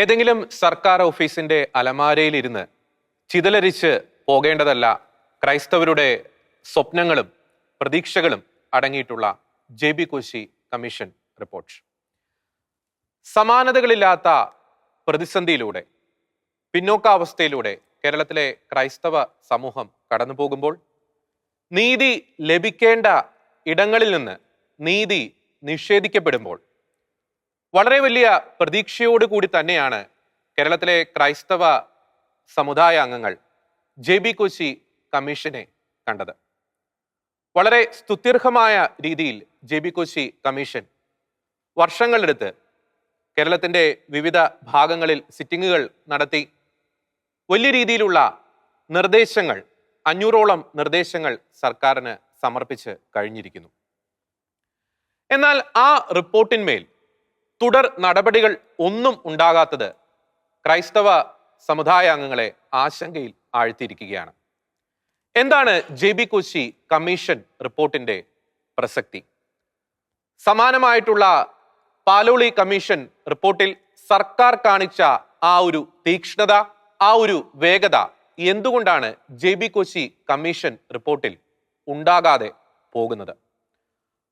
ഏതെങ്കിലും സർക്കാർ ഓഫീസിന്റെ അലമാരയിലിരുന്ന് ചിതലരിച്ച് പോകേണ്ടതല്ല ക്രൈസ്തവരുടെ സ്വപ്നങ്ങളും പ്രതീക്ഷകളും അടങ്ങിയിട്ടുള്ള J B Koshy commission report. സമാനതകളില്ലാത്ത പ്രതിസന്ധിയിലൂടെ പിന്നോക്കാവസ്ഥയിലൂടെ കേരളത്തിലെ ക്രൈസ്തവ സമൂഹം കടന്നു പോകുമ്പോൾ നീതി ലഭിക്കേണ്ട ഇടങ്ങളിൽ നിന്ന് നീതി നിഷേധിക്കപ്പെടുമ്പോൾ വളരെ വലിയ പ്രതീക്ഷയോട് കൂടി തന്നെയാണ് കേരളത്തിലെ ക്രൈസ്തവ സമുദായ അംഗങ്ങൾ ജെ ബി കൊച്ചി കമ്മീഷനെ കണ്ടത്. വളരെ സ്തുത്യർഹമായ രീതിയിൽ ജെ ബി കൊച്ചി കമ്മീഷൻ വർഷങ്ങളെടുത്ത് കേരളത്തിന്റെ വിവിധ ഭാഗങ്ങളിൽ സിറ്റിങ്ങുകൾ നടത്തി. വലിയ രീതിയിലുള്ള നിർദ്ദേശങ്ങൾ അഞ്ഞൂറോളം നിർദ്ദേശങ്ങൾ സർക്കാരിന് സമർപ്പിച്ച് കഴിഞ്ഞിരിക്കുന്നു. എന്നാൽ ആ റിപ്പോർട്ടിന്മേൽ തുടർ നടപടികൾ ഒന്നും ഉണ്ടാകാത്തത് ക്രൈസ്തവ സമുദായ അംഗങ്ങളെ ആശങ്കയിൽ ആഴ്ത്തിയിരിക്കുകയാണ്. എന്താണ് ജെ ബി കൊച്ചി കമ്മീഷൻ റിപ്പോർട്ടിന്റെ പ്രസക്തി? സമാനമായിട്ടുള്ള പാലോളി കമ്മീഷൻ റിപ്പോർട്ടിൽ സർക്കാർ കാണിച്ച ആ ഒരു തീക്ഷ്ണത ആ ഒരു വേഗത എന്തുകൊണ്ടാണ് ജെ ബി കൊച്ചി കമ്മീഷൻ റിപ്പോർട്ടിൽ ഉണ്ടാകാതെ പോകുന്നത്?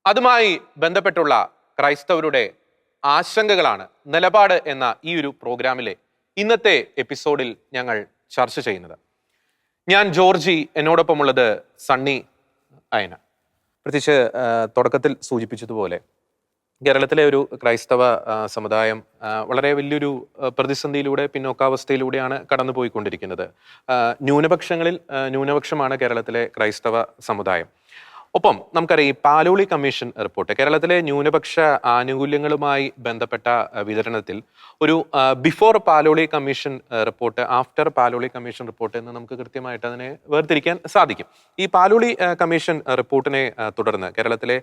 അതുമായി ബന്ധപ്പെട്ടുള്ള ക്രൈസ്തവരുടെ ആശങ്കകളാണ് നിലപാട് എന്ന ഈ ഒരു പ്രോഗ്രാമിലെ ഇന്നത്തെ എപ്പിസോഡിൽ ഞങ്ങൾ ചർച്ച ചെയ്യുന്നത്. ഞാൻ ജോർജി എന്നോടൊപ്പമുള്ളത് സണ്ണി അയന. പ്രത്യേകിച്ച് തുടക്കത്തിൽ സൂചിപ്പിച്ചതുപോലെ കേരളത്തിലെ ഒരു ക്രൈസ്തവ സമുദായം വളരെ വലിയൊരു പ്രതിസന്ധിയിലൂടെ പിന്നോക്കാവസ്ഥയിലൂടെയാണ് കടന്നുപോയിക്കൊണ്ടിരിക്കുന്നത്. ന്യൂനപക്ഷങ്ങളിൽ ന്യൂനപക്ഷമാണ് കേരളത്തിലെ ക്രൈസ്തവ സമുദായം. ഒപ്പം നമുക്കറിയാം ഈ പാലോളി കമ്മീഷൻ റിപ്പോർട്ട് കേരളത്തിലെ ന്യൂനപക്ഷ ആനുകൂല്യങ്ങളുമായി ബന്ധപ്പെട്ട വിതരണത്തിൽ ഒരു before Paloli commission report after Paloli commission report എന്ന് നമുക്ക് കൃത്യമായിട്ട് അതിനെ വേർതിരിക്കാൻ സാധിക്കും. ഈ പാലോളി കമ്മീഷൻ റിപ്പോർട്ടിനെ തുടർന്ന് കേരളത്തിലെ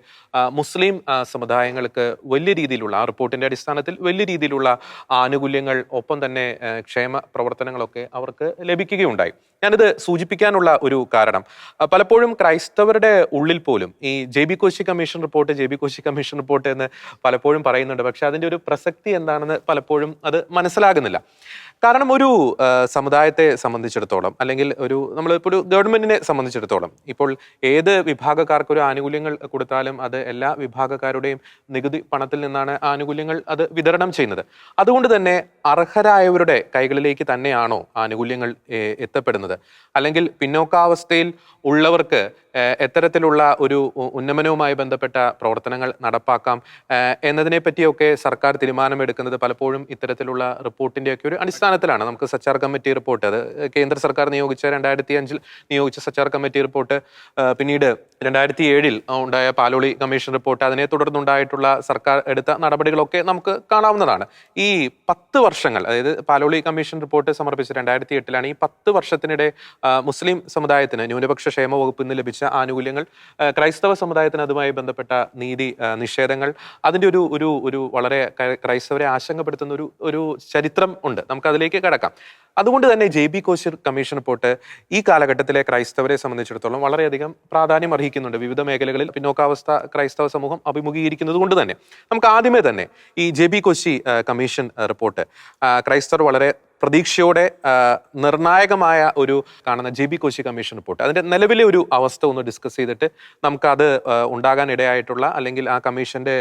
മുസ്ലിം സമുദായങ്ങൾക്ക് വലിയ രീതിയിലുള്ള ആ റിപ്പോർട്ടിന്റെ അടിസ്ഥാനത്തിൽ വലിയ രീതിയിലുള്ള ആനുകൂല്യങ്ങൾ ഒപ്പം തന്നെ ക്ഷേമ പ്രവർത്തനങ്ങളൊക്കെ അവർക്ക് ലഭിക്കുകയുണ്ടായി. ഞാനിത് സൂചിപ്പിക്കാനുള്ള ഒരു കാരണം. പലപ്പോഴും ക്രൈസ്തവരുടെ ഉള്ളിൽ പോലും ഈ J B Koshy commission report J B Koshy commission report എന്ന് പലപ്പോഴും പറയുന്നുണ്ട്. പക്ഷെ അതിന്റെ ഒരു പ്രസക്തി എന്താണെന്ന് പലപ്പോഴും അത് മനസ്സിലാകുന്നില്ല. കാരണം ഒരു സമുദായത്തെ സംബന്ധിച്ചിടത്തോളം അല്ലെങ്കിൽ ഒരു നമ്മളിപ്പോൾ ഒരു ഗവൺമെന്റിനെ സംബന്ധിച്ചിടത്തോളം ഇപ്പോൾ ഏത് വിഭാഗക്കാർക്ക് ഒരു ആനുകൂല്യങ്ങൾ കൊടുത്താലും അത് എല്ലാ വിഭാഗക്കാരുടെയും നികുതി പണത്തിൽ നിന്നാണ് ആനുകൂല്യങ്ങൾ അത് വിതരണം ചെയ്യുന്നത്. അതുകൊണ്ട് തന്നെ അർഹരായവരുടെ കൈകളിലേക്ക് തന്നെയാണോ ആനുകൂല്യങ്ങൾ എത്തപ്പെടുന്നത്? അല്ലെങ്കിൽ പിന്നോക്കാവസ്ഥയിൽ ഉള്ളവർക്ക് എത്തരത്തിലുള്ള ഒരു ഉന്നമനവുമായി ബന്ധപ്പെട്ട പ്രവർത്തനങ്ങൾ നടപ്പാക്കാം എന്നതിനെ പറ്റിയൊക്കെ സർക്കാർ തീരുമാനമെടുക്കുന്നത് പലപ്പോഴും ഇത്തരത്തിലുള്ള റിപ്പോർട്ടിന്റെയൊക്കെ ഒരു അടിസ്ഥാനത്തിലാണ് നമുക്ക് സച്ചാർ കമ്മിറ്റി റിപ്പോർട്ട്. അത് കേന്ദ്ര സർക്കാർ നിയോഗിച്ച രണ്ടായിരത്തി അഞ്ചിൽ നിയോഗിച്ച സച്ചാർ കമ്മിറ്റി റിപ്പോർട്ട് പിന്നീട് രണ്ടായിരത്തി ഏഴിൽ ഉണ്ടായ പാലോളി കമ്മീഷൻ റിപ്പോർട്ട് അതിനെ തുടർന്നുണ്ടായിട്ടുള്ള സർക്കാർ എടുത്ത നടപടികളൊക്കെ നമുക്ക് കാണാവുന്നതാണ്. ഈ പത്ത് വർഷങ്ങൾ അതായത് പാലോളി കമ്മീഷൻ റിപ്പോർട്ട് സമർപ്പിച്ച രണ്ടായിരത്തി എട്ടിലാണ് ഈ പത്ത് വർഷത്തിനിടെ മുസ്ലിം സമുദായത്തിന് ന്യൂനപക്ഷ ക്ഷേമ വകുപ്പിൽ നിന്ന് ലഭിച്ച ആനുകൂല്യങ്ങൾ ക്രൈസ്തവ സമുദായത്തിന് അതുമായി ബന്ധപ്പെട്ട നീതി നിഷേധങ്ങൾ അതിന്റെ ഒരു ഒരു ഒരു വളരെ ക്രൈസ്തവരെ ആശങ്കപ്പെടുത്തുന്ന ഒരു ഒരു ചരിത്രം ഉണ്ട്. നമുക്ക് അതിലേക്ക് കിടക്കാം. അതുകൊണ്ട് തന്നെ ജെ ബി കോശിർ കമ്മീഷൻ റിപ്പോർട്ട് ഈ കാലഘട്ടത്തിലെ ക്രൈസ്തവരെ സംബന്ധിച്ചിടത്തോളം വളരെയധികം പ്രാധാന്യം അർഹിക്കുന്നുണ്ട്. വിവിധ മേഖലകളിൽ പിന്നോക്കാവസ്ഥ ക്രൈസ്തവ സമൂഹം അഭിമുഖീകരിക്കുന്നത് കൊണ്ട് തന്നെ. നമുക്ക് ആദ്യമേ തന്നെ ഈ J B Koshy commission report. ക്രൈസ്തവർ വളരെ പ്രതീക്ഷയോടെ നിർണായകമായ ഒരു കാണുന്ന J B Koshy commission report. അതിന്റെ നിലവിലെ ഒരു അവസ്ഥ ഒന്ന് ഡിസ്കസ് ചെയ്തിട്ട് നമുക്കത് ഉണ്ടാകാനിടയായിട്ടുള്ള അല്ലെങ്കിൽ ആ കമ്മീഷന്റെ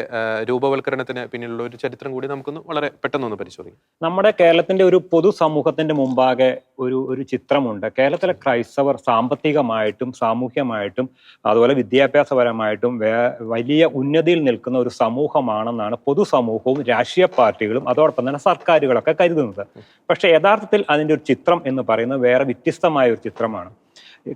രൂപവൽക്കരണത്തിന് പിന്നിലുള്ള ഒരു ചരിത്രം കൂടി നമുക്കൊന്ന് വളരെ പെട്ടെന്നൊന്ന് പരിശോധിക്കാം. നമ്മുടെ കേരളത്തിന്റെ ഒരു പൊതുസമൂഹത്തിന്റെ മുമ്പാകെ ഒരു ഒരു ചിത്രമുണ്ട്. കേരളത്തിലെ ക്രൈസ്തവർ സാമ്പത്തികമായിട്ടും സാമൂഹ്യമായിട്ടും അതുപോലെ വിദ്യാഭ്യാസപരമായിട്ടും വലിയ ഉന്നതിയിൽ നിൽക്കുന്ന ഒരു സമൂഹമാണെന്നാണ് പൊതുസമൂഹവും രാഷ്ട്രീയ പാർട്ടികളും അതോടൊപ്പം തന്നെ സർക്കാരുകളൊക്കെ കരുതുന്നത്. പക്ഷെ യഥാർത്ഥത്തിൽ അതിന്റെ ഒരു ചിത്രം എന്ന് പറയുന്നത് വേറെ വ്യത്യസ്തമായ ഒരു ചിത്രമാണ്.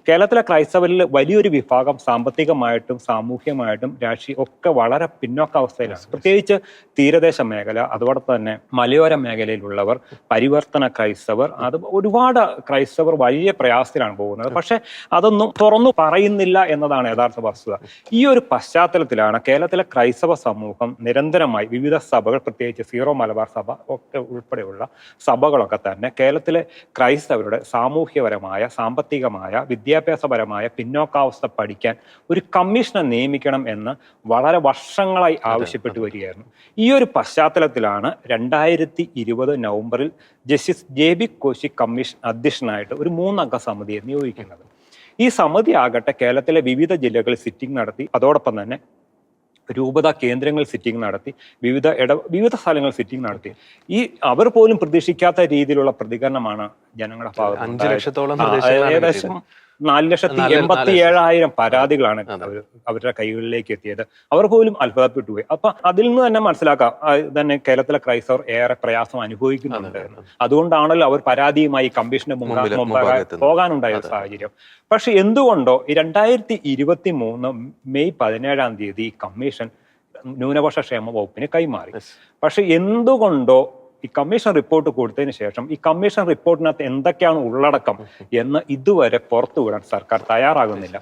കേരളത്തിലെ ക്രൈസ്തവരിൽ വലിയൊരു വിഭാഗം സാമ്പത്തികമായിട്ടും സാമൂഹ്യമായിട്ടും രാഷ്ട്രീയ ഒക്കെ വളരെ പിന്നോക്കാവസ്ഥയിലാണ് പ്രത്യേകിച്ച് തീരദേശ മേഖല അതോടൊപ്പം തന്നെ മലയോര മേഖലയിലുള്ളവർ പരിവർത്തന ക്രൈസ്തവർ അത് ഒരുപാട് ക്രൈസ്തവർ വലിയ പ്രയാസത്തിലാണ് പോകുന്നത്. പക്ഷെ അതൊന്നും തുറന്നു പറയുന്നില്ല എന്നതാണ് യഥാർത്ഥ വസ്തുത. ഈ ഒരു പശ്ചാത്തലത്തിലാണ് കേരളത്തിലെ ക്രൈസ്തവ സമൂഹം നിരന്തരമായി വിവിധ സഭകൾ പ്രത്യേകിച്ച് സീറോ മലബാർ സഭ ഒക്കെ ഉൾപ്പെടെയുള്ള സഭകളൊക്കെ തന്നെ കേരളത്തിലെ ക്രൈസ്തവരുടെ സാമൂഹ്യപരമായ സാമ്പത്തികമായ വിദ്യാഭ്യാസപരമായ പിന്നോക്കാവസ്ഥ പഠിക്കാൻ ഒരു കമ്മീഷനെ നിയമിക്കണം എന്ന് വളരെ വർഷങ്ങളായി ആവശ്യപ്പെട്ടു വരികയായിരുന്നു. ഈ ഒരു പശ്ചാത്തലത്തിലാണ് രണ്ടായിരത്തി ഇരുപത് നവംബറിൽ justice J B Koshy commission അധ്യക്ഷനായിട്ട് ഒരു മൂന്നംഗ സമിതിയെ നിയോഗിക്കുന്നത്. ഈ സമിതി ആകട്ടെ കേരളത്തിലെ വിവിധ ജില്ലകളിൽ സിറ്റിംഗ് നടത്തി അതോടൊപ്പം തന്നെ രൂപത കേന്ദ്രങ്ങൾ സിറ്റിംഗ് നടത്തി വിവിധ ഇട വിവിധ സ്ഥലങ്ങൾ സിറ്റിംഗ് നടത്തി. ഈ അവർ പോലും പ്രതീക്ഷിക്കാത്ത രീതിയിലുള്ള പ്രതികരണമാണ് ജനങ്ങളുടെ ഭാഗത്ത് ഏകദേശം. നാല് ലക്ഷത്തി എൺപത്തി ഏഴായിരം പരാതികളാണ് അവരുടെ കൈകളിലേക്ക് എത്തിയത്. അവർ പോലും അത്ഭുതപ്പെട്ടു പോയി അപ്പൊ അതിൽ നിന്ന് തന്നെ മനസ്സിലാക്കാം തന്നെ കേരളത്തിലെ ക്രൈസ്തവർ ഏറെ പ്രയാസം അനുഭവിക്കുന്നുണ്ട്. അതെ, അതുകൊണ്ടാണല്ലോ അവർ പരാതിയുമായി കമ്മീഷന്റെ മുമ്പാകെ പോകാനുണ്ടായ. സാഹചര്യം. പക്ഷെ എന്തുകൊണ്ടോ ഈ രണ്ടായിരത്തി ഇരുപത്തി മൂന്ന് മെയ് പതിനേഴാം തീയതി കമ്മീഷൻ ന്യൂനപക്ഷ ക്ഷേമ വകുപ്പിന് കൈമാറി. പക്ഷെ എന്തുകൊണ്ടോ ഈ കമ്മീഷൻ റിപ്പോർട്ട് കൊടുത്തതിന് ശേഷം ഈ കമ്മീഷൻ റിപ്പോർട്ടിനകത്ത് എന്തൊക്കെയാണ് ഉള്ളടക്കം എന്ന് ഇതുവരെ പുറത്തുവിടാൻ സർക്കാർ തയ്യാറാകുന്നില്ല.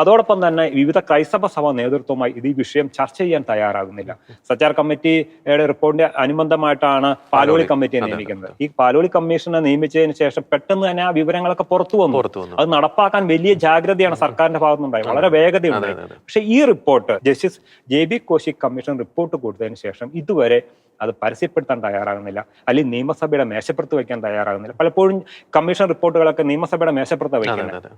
അതോടൊപ്പം തന്നെ വിവിധ ക്രൈസ്തവ സഭ നേതൃത്വമായി ഇത് ഈ വിഷയം ചർച്ച ചെയ്യാൻ തയ്യാറാകുന്നില്ല. സച്ചാർ കമ്മിറ്റിയുടെ റിപ്പോർട്ടിന്റെ അനുബന്ധമായിട്ടാണ് പാലോളി. കമ്മിറ്റിയെ നിയമിക്കുന്നത്. ഈ പാലോളി കമ്മീഷനെ നിയമിച്ചതിന് ശേഷം പെട്ടെന്ന് തന്നെ ആ വിവരങ്ങളൊക്കെ പുറത്തു വന്നു. പുറത്തു വന്നു. അത് നടപ്പാക്കാൻ വലിയ ജാഗ്രതയാണ് സർക്കാരിന്റെ ഭാഗത്തുനിന്നുണ്ടായി വളരെ വേഗതയുണ്ടായി. പക്ഷെ ഈ report justice J. B. Koshy commission report കൊടുത്തതിന് ശേഷം ഇതുവരെ അത് പരസ്യപ്പെടുത്താൻ തയ്യാറാകുന്നില്ല. അല്ലെങ്കിൽ നിയമസഭയുടെ മേശപ്പുറത്ത് വയ്ക്കാൻ തയ്യാറാകുന്നില്ല. പലപ്പോഴും കമ്മീഷൻ റിപ്പോർട്ടുകളൊക്കെ നിയമസഭയുടെ മേശപ്പുറത്ത് വയ്ക്കുന്നത്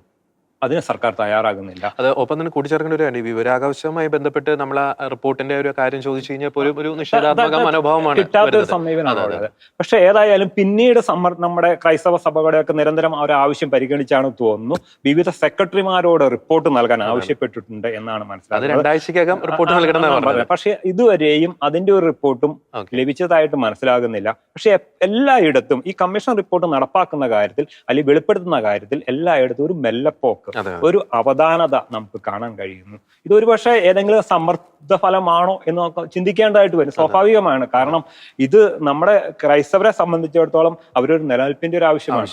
അതിന് സർക്കാർ തയ്യാറാകുന്നില്ല. അത് ഒപ്പം തന്നെ കൂട്ടിച്ചേർക്കേണ്ട ഒരു കാര്യം വിവരാകാശവുമായി ബന്ധപ്പെട്ട് നമ്മൾ ആ റിപ്പോർട്ടിന്റെ ഒരു കാര്യം ചോദിച്ചു കഴിഞ്ഞാൽ ഒരു നിഷേധാത്മക മനോഭാവമാണ് കിട്ടാത്ത ഒരു സമീപനമാണ്. പക്ഷെ ഏതായാലും പിന്നീട് സമ്മർ നമ്മുടെ ക്രൈസ്തവ സഭകളുടെയൊക്കെ നിരന്തരം ആ ഒരു ആവശ്യം പരിഗണിച്ചാണ് തോന്നുന്നു. വിവിധ സെക്രട്ടറിമാരോട് റിപ്പോർട്ട് നൽകാൻ ആവശ്യപ്പെട്ടിട്ടുണ്ട് എന്നാണ് മനസ്സിലാക്കുന്നത് രണ്ടാഴ്ചക്കകം റിപ്പോർട്ട് നൽകണം പക്ഷേ പക്ഷെ ഇതുവരെയും അതിന്റെ ഒരു റിപ്പോർട്ടും ലഭിച്ചതായിട്ട് മനസ്സിലാകുന്നില്ല. പക്ഷേ എല്ലായിടത്തും ഈ കമ്മീഷൻ റിപ്പോർട്ട് നടപ്പാക്കുന്ന കാര്യത്തിൽ അല്ലെങ്കിൽ വെളിപ്പെടുത്തുന്ന കാര്യത്തിൽ എല്ലായിടത്തും ഒരു മെല്ലപ്പോക്ക് അതെ ഒരു അവധാനത നമുക്ക് കാണാൻ കഴിയുന്നു. ഇത് പക്ഷേ ഏതെങ്കിലും സമ്മർദ്ദ ഫലമാണോ എന്ന് ചിന്തിക്കേണ്ടതായിട്ട് വരും. സ്വാഭാവികമാണ്. കാരണം ഇത് നമ്മുടെ ക്രൈസ്തവരെ സംബന്ധിച്ചിടത്തോളം അവരൊരു നിലനിൽപ്പിന്റെ ഒരു ആവശ്യമാണ്.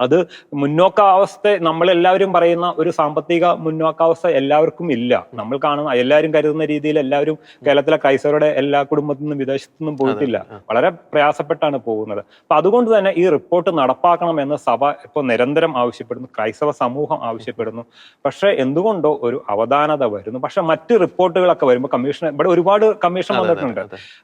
അത് മുന്നോക്കാവസ്ഥ നമ്മളെല്ലാവരും പറയുന്ന ഒരു സാമ്പത്തിക മുന്നോക്കാവസ്ഥ എല്ലാവർക്കും ഇല്ല. നമ്മൾ കാണുന്ന എല്ലാവരും കരുതുന്ന രീതിയിൽ എല്ലാവരും കേരളത്തിലെ ക്രൈസ്തവരുടെ എല്ലാ കുടുംബത്തിൽ നിന്നും വിദേശത്തു നിന്നും പോയിട്ടില്ല. വളരെ പ്രയാസപ്പെട്ടാണ് പോകുന്നത്. അപ്പൊ അതുകൊണ്ട് തന്നെ ഈ റിപ്പോർട്ട് നടപ്പാക്കണമെന്ന് സഭ ഇപ്പോൾ നിരന്തരം ആവശ്യപ്പെടുന്നു. ക്രൈസ്തവ സമൂഹം ആവശ്യപ്പെടുന്നു. പക്ഷെ എന്തുകൊണ്ടോ ഒരു അവധാനത വരുന്നു. പക്ഷെ മറ്റ് റിപ്പോർട്ടുകളൊക്കെ വരുമ്പോൾ കമ്മീഷൻ ഇവിടെ ഒരുപാട് കമ്മീഷൻ വന്നിട്ടുണ്ട്.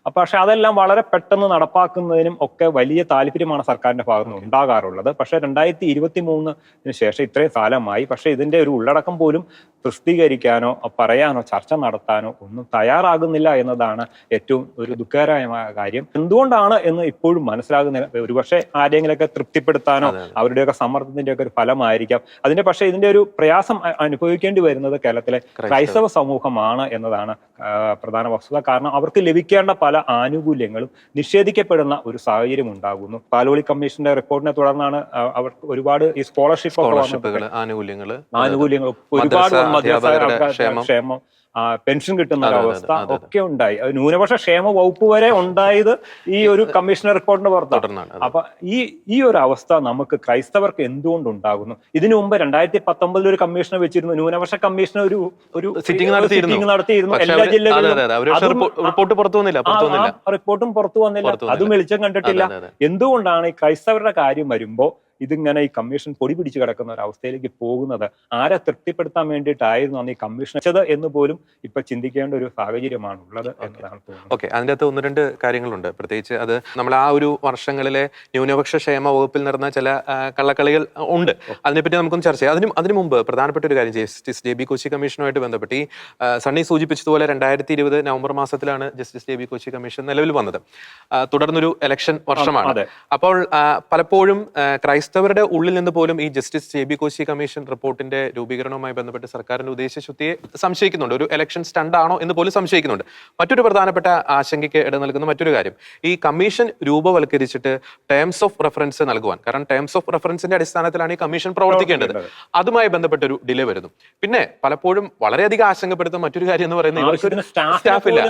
അപ്പൊ പക്ഷെ അതെല്ലാം വളരെ പെട്ടെന്ന് നടപ്പാക്കുന്നതിനും ഒക്കെ വലിയ താല്പര്യമാണ് സർക്കാരിന്റെ ഭാഗത്ത് നിന്ന് ഉണ്ടാകാറുള്ളത്. പക്ഷെ രണ്ടായിരത്തി ഇരുപത്തി മൂന്നിന് ശേഷം ഇത്രയും കാലമായി. പക്ഷേ ഇതിന്റെ ഒരു ഉള്ളടക്കം പോലും പ്രസിദ്ധീകരിക്കാനോ പറയാനോ ചർച്ച നടത്താനോ ഒന്നും തയ്യാറാകുന്നില്ല എന്നതാണ് ഏറ്റവും ഒരു ദുഃഖകരമായ കാര്യം. എന്തുകൊണ്ടാണ് എന്ന് ഇപ്പോഴും മനസ്സിലാകുന്നില്ല. ഒരുപക്ഷെ ആരെങ്കിലൊക്കെ തൃപ്തിപ്പെടുത്താനോ. അവരുടെയൊക്കെ സമ്മർദ്ദത്തിന്റെ ഒക്കെ ഒരു ഫലമായിരിക്കാം. അതിന്റെ പക്ഷേ ഇതിന്റെ ഒരു പ്രയാസം അനുഭവിക്കേണ്ടി വരുന്നത് കേരളത്തിലെ ക്രൈസ്തവ. സമൂഹമാണ് എന്നതാണ് പ്രധാന വസ്തുത. കാരണം അവർക്ക് ലഭിക്കേണ്ട പല ആനുകൂല്യങ്ങളും നിഷേധിക്കപ്പെടുന്ന ഒരു സാഹചര്യം ഉണ്ടാകുന്നു. പാലോളി കമ്മീഷന്റെ റിപ്പോർട്ടിനെ തുടർന്നാണ് ആ, അവർക്ക് ഒരുപാട് ഈ സ്കോളർഷിപ്പ് സ്കോളർഷിപ്പുകൾ വന്നത്. ആനുകൂല്യങ്ങൾ ഒരുപാട് മദ്രസ ക്ഷേമം. പെൻഷൻ കിട്ടുന്ന ഒരവസ്ഥ. ഒക്കെ ഉണ്ടായി ന്യൂനപക്ഷ ക്ഷേമ വകുപ്പ് വരെ ഉണ്ടായത് ഈ ഒരു കമ്മീഷണർ റിപ്പോർട്ടിന്റെ പുറത്താണ് അപ്പൊ ഈ ഈ ഒരു അവസ്ഥ നമുക്ക് ക്രൈസ്തവർക്ക് എന്തുകൊണ്ട് ഉണ്ടാകുന്നു ഇതിനു മുമ്പ് രണ്ടായിരത്തി പത്തൊമ്പതിൽ ഒരു കമ്മീഷണർ വെച്ചിരുന്നു ന്യൂനപക്ഷ കമ്മീഷണർ ഒരു ഒരു സിറ്റിംഗ് നടത്തിയിരുന്നു. സിറ്റിംഗ് നടത്തിയിരുന്നു എല്ലാ ജില്ലകളിലും റിപ്പോർട്ട് പുറത്തു വന്നില്ല റിപ്പോർട്ടും പുറത്തു വന്നില്ല. അതും വെളിച്ചം കണ്ടിട്ടില്ല. എന്തുകൊണ്ടാണ് ഈ ക്രൈസ്തവരുടെ കാര്യം വരുമ്പോ ഇതിങ്ങനെ ഈ കമ്മീഷൻ പൊടി പിടിച്ച് കിടക്കുന്ന ഒരു അവസ്ഥയിലേക്ക് പോകുന്നത് ആരെ തൃപ്തിപ്പെടുത്താൻ വേണ്ടിയിട്ടായിരുന്നു അന്ന് ഈ കമ്മീഷൻ വെച്ചത് എന്ന് പോലും ഇപ്പൊ ചിന്തിക്കേണ്ട ഒരു സാഹചര്യമാണ് ഉള്ളത് എന്നതാണ് തോന്നുന്നത്. ഓക്കെ അതിന്റെ അകത്ത് ഒന്ന് രണ്ട് കാര്യങ്ങളുണ്ട്. പ്രത്യേകിച്ച് അത് നമ്മൾ ആ ഒരു വർഷങ്ങളിലെ ന്യൂനപക്ഷ ക്ഷേമ വകുപ്പിൽ നടന്ന ചില കള്ളക്കളികൾ ഉണ്ട്. അതിനെപ്പറ്റി നമുക്കൊന്ന് ചർച്ച ചെയ്യാം. അതിന് അതിനു മുമ്പ് പ്രധാനപ്പെട്ട ഒരു കാര്യം ജസ്റ്റിസ് ജെ ബി കൊച്ചി കമ്മീഷനുമായിട്ട് ബന്ധപ്പെട്ട് ഈ സണ്ണി സൂചിപ്പിച്ചതുപോലെ രണ്ടായിരത്തി ഇരുപത് നവംബർ മാസത്തിലാണ് justice J B Koshy commission നിലവിൽ വന്നത്. തുടർന്നൊരു ഇലക്ഷൻ വർഷമാണ്. അപ്പോൾ പലപ്പോഴും ആ, ക്രൈസ്തവരുടെ ഉള്ളിൽ നിന്ന് പോലും ഈ justice J B Koshy commission റിപ്പോർട്ടിന്റെ രൂപീകരണവുമായി ബന്ധപ്പെട്ട് സർക്കാരിന്റെ ഉദ്ദേശശുദ്ധിയെ സംശയിക്കുന്നുണ്ട്. ഒരു ഇലക്ഷൻ സ്റ്റണ്ട് ആണോ എന്ന് പോലും സംശയിക്കുന്നുണ്ട്. മറ്റൊരു പ്രധാനപ്പെട്ട ആശങ്കയ്ക്ക് ഇട നൽകുന്ന മറ്റൊരു കാര്യം. ഈ കമ്മീഷൻ രൂപവൽക്കരിച്ചിട്ട് ടേംസ് ഓഫ് റെഫറൻസ് നൽകുവാൻ കാരണം ടേംസ് ഓഫ് റെഫറൻസിന്റെ അടിസ്ഥാനത്തിലാണ് ഈ കമ്മീഷൻ പ്രവർത്തിക്കേണ്ടത്. അതുമായി ബന്ധപ്പെട്ട ഒരു ഡിലേ വരുന്നു. പിന്നെ പലപ്പോഴും വളരെയധികം ആശങ്കപ്പെടുത്തുന്ന മറ്റൊരു കാര്യം എന്ന് പറയുന്നത് സ്റ്റാഫ് ഇല്ല.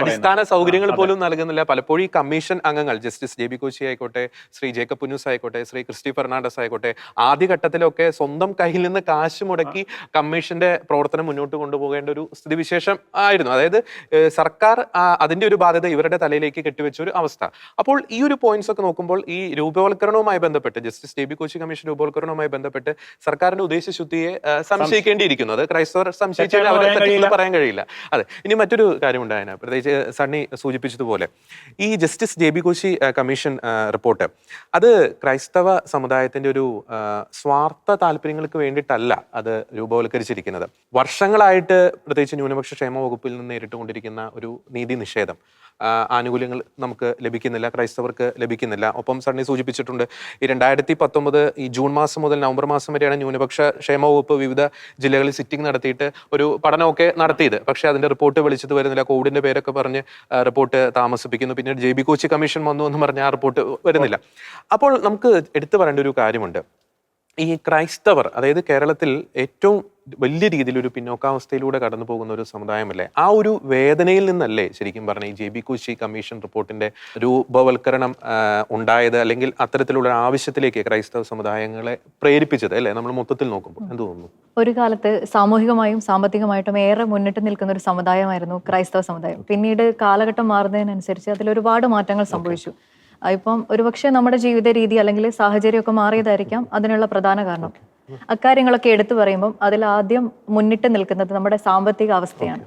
അടിസ്ഥാന സൗകര്യങ്ങൾ പോലും നൽകുന്നില്ല. പലപ്പോഴും ഈ കമ്മീഷൻ അംഗങ്ങൾ ജസ്റ്റിസ് ജെ ബി കോശി ആയിക്കോട്ടെ ശ്രീ ജേക്കബ് പുന്നൂസ് ആയിക്കോട്ടെ ശ്രീ ക്രിസ്റ്റി ഫെർണാണ്ടസ് ആയിക്കോട്ടെ ആദ്യഘട്ടത്തിലൊക്കെ സ്വന്തം കയ്യിൽ നിന്ന് കാശ് മുടക്കി കമ്മീഷന്റെ പ്രവർത്തനം മുന്നോട്ട് കൊണ്ടുപോകേണ്ട ഒരു സ്ഥിതിവിശേഷം ആയിരുന്നു. അതായത് സർക്കാർ അതിന്റെ ഒരു ബാധ്യത ഇവരുടെ തലയിലേക്ക് കെട്ടിവെച്ച ഒരു അവസ്ഥ. അപ്പോൾ ഈ ഒരു പോയിന്റ്സ് ഒക്കെ നോക്കുമ്പോൾ ഈ രൂപവൽക്കരണവുമായി ബന്ധപ്പെട്ട് justice D B Koshy commission രൂപവൽക്കരണവുമായി ബന്ധപ്പെട്ട് സർക്കാരിന്റെ ഉദ്ദേശശുദ്ധിയെ ശുദ്ധിയെ സംശയിക്കേണ്ടിയിരിക്കുന്നു. അത് ക്രൈസ്തവർ സംശയിച്ചാൽ അവരെ പറയാൻ കഴിയില്ല. പറയാൻ കഴിയില്ല. അതെ. ഇനി മറ്റൊരു കാര്യം അതിന് പ്രത്യേകിച്ച് സണ്ണി സൂചിപ്പിച്ചതുപോലെ. ഈ justice J B Koshy commission report അത് ക്രൈസ്തവ സമുദായത്തിന്റെ ഒരു സ്വാർത്ഥ താല്പര്യങ്ങൾക്ക് വേണ്ടിയിട്ടല്ല അത് രൂപവൽക്കരിച്ചിരിക്കുന്നത്. വർഷങ്ങളായിട്ട് പ്രത്യേകിച്ച് ന്യൂനപക്ഷ ക്ഷേമ വകുപ്പിൽ നിന്ന് നേരിട്ടുകൊണ്ടിരിക്കുന്ന ഒരു നീതി നിഷേധം ആനുകൂല്യങ്ങൾ നമുക്ക് ലഭിക്കുന്നില്ല ക്രൈസ്തവർക്ക് ലഭിക്കുന്നില്ല. ഒപ്പം സണ്ണി സൂചിപ്പിച്ചിട്ടുണ്ട് ഈ രണ്ടായിരത്തി പത്തൊമ്പത് ഈ ജൂൺ മാസം മുതൽ നവംബർ മാസം വരെയാണ് ന്യൂനപക്ഷ ക്ഷേമ വകുപ്പ് വിവിധ ജില്ലകളിൽ സിറ്റിംഗ് നടത്തിയിട്ട് ഒരു പഠനമൊക്കെ നടത്തിയത്. പക്ഷേ അതിന്റെ റിപ്പോർട്ട് വിളിച്ചത് വരുന്നില്ല. കോവിഡിന്റെ പേരൊക്കെ പറഞ്ഞ് റിപ്പോർട്ട് താമസിപ്പിക്കുന്നു. പിന്നീട് ജെ ബി കോച്ചി കമ്മീഷൻ വന്നു എന്ന് പറഞ്ഞ് ആ റിപ്പോർട്ട് വരുന്നില്ല. അപ്പോൾ നമുക്ക് എടുത്തു ഒരു കാര്യമുണ്ട്. ഈ ക്രൈസ്തവർ അതായത് കേരളത്തിൽ ഏറ്റവും വലിയ രീതിയിൽ ഒരു പിന്നോക്കാവസ്ഥയിലൂടെ കടന്നു പോകുന്ന ഒരു സമുദായമല്ലേ? ആ ഒരു വേദനയിൽ നിന്നല്ലേ ശരിക്കും പറഞ്ഞ ഈ ജെ ബി കുശി കമ്മീഷൻ റിപ്പോർട്ടിന്റെ രൂപവൽക്കരണം ഉണ്ടായത്? അല്ലെങ്കിൽ അത്തരത്തിലുള്ള ആവശ്യത്തിലേക്ക് ക്രൈസ്തവ സമുദായങ്ങളെ പ്രേരിപ്പിച്ചത് അല്ലേ? നമ്മൾ മൊത്തത്തിൽ നോക്കുമ്പോൾ എന്ത് തോന്നുന്നു? ഒരു കാലത്ത് സാമൂഹികമായും സാമ്പത്തികമായിട്ടും ഏറെ മുന്നിട്ട് നിൽക്കുന്ന ഒരു സമുദായമായിരുന്നു ക്രൈസ്തവ സമുദായം. പിന്നീട് കാലഘട്ടം മാറുന്നതിനനുസരിച്ച് അതിൽ ഒരുപാട് മാറ്റങ്ങൾ സംഭവിച്ചു. ഇപ്പം ഒരുപക്ഷെ നമ്മുടെ ജീവിത രീതി അല്ലെങ്കിൽ സാഹചര്യമൊക്കെ മാറിയതായിരിക്കാം. അതിനുള്ള പ്രധാന കാരണം. അക്കാര്യങ്ങളൊക്കെ എടുത്തു പറയുമ്പം അതിൽ ആദ്യം മുന്നിട്ട് നിൽക്കുന്നത് നമ്മുടെ സാമ്പത്തിക അവസ്ഥയാണ്.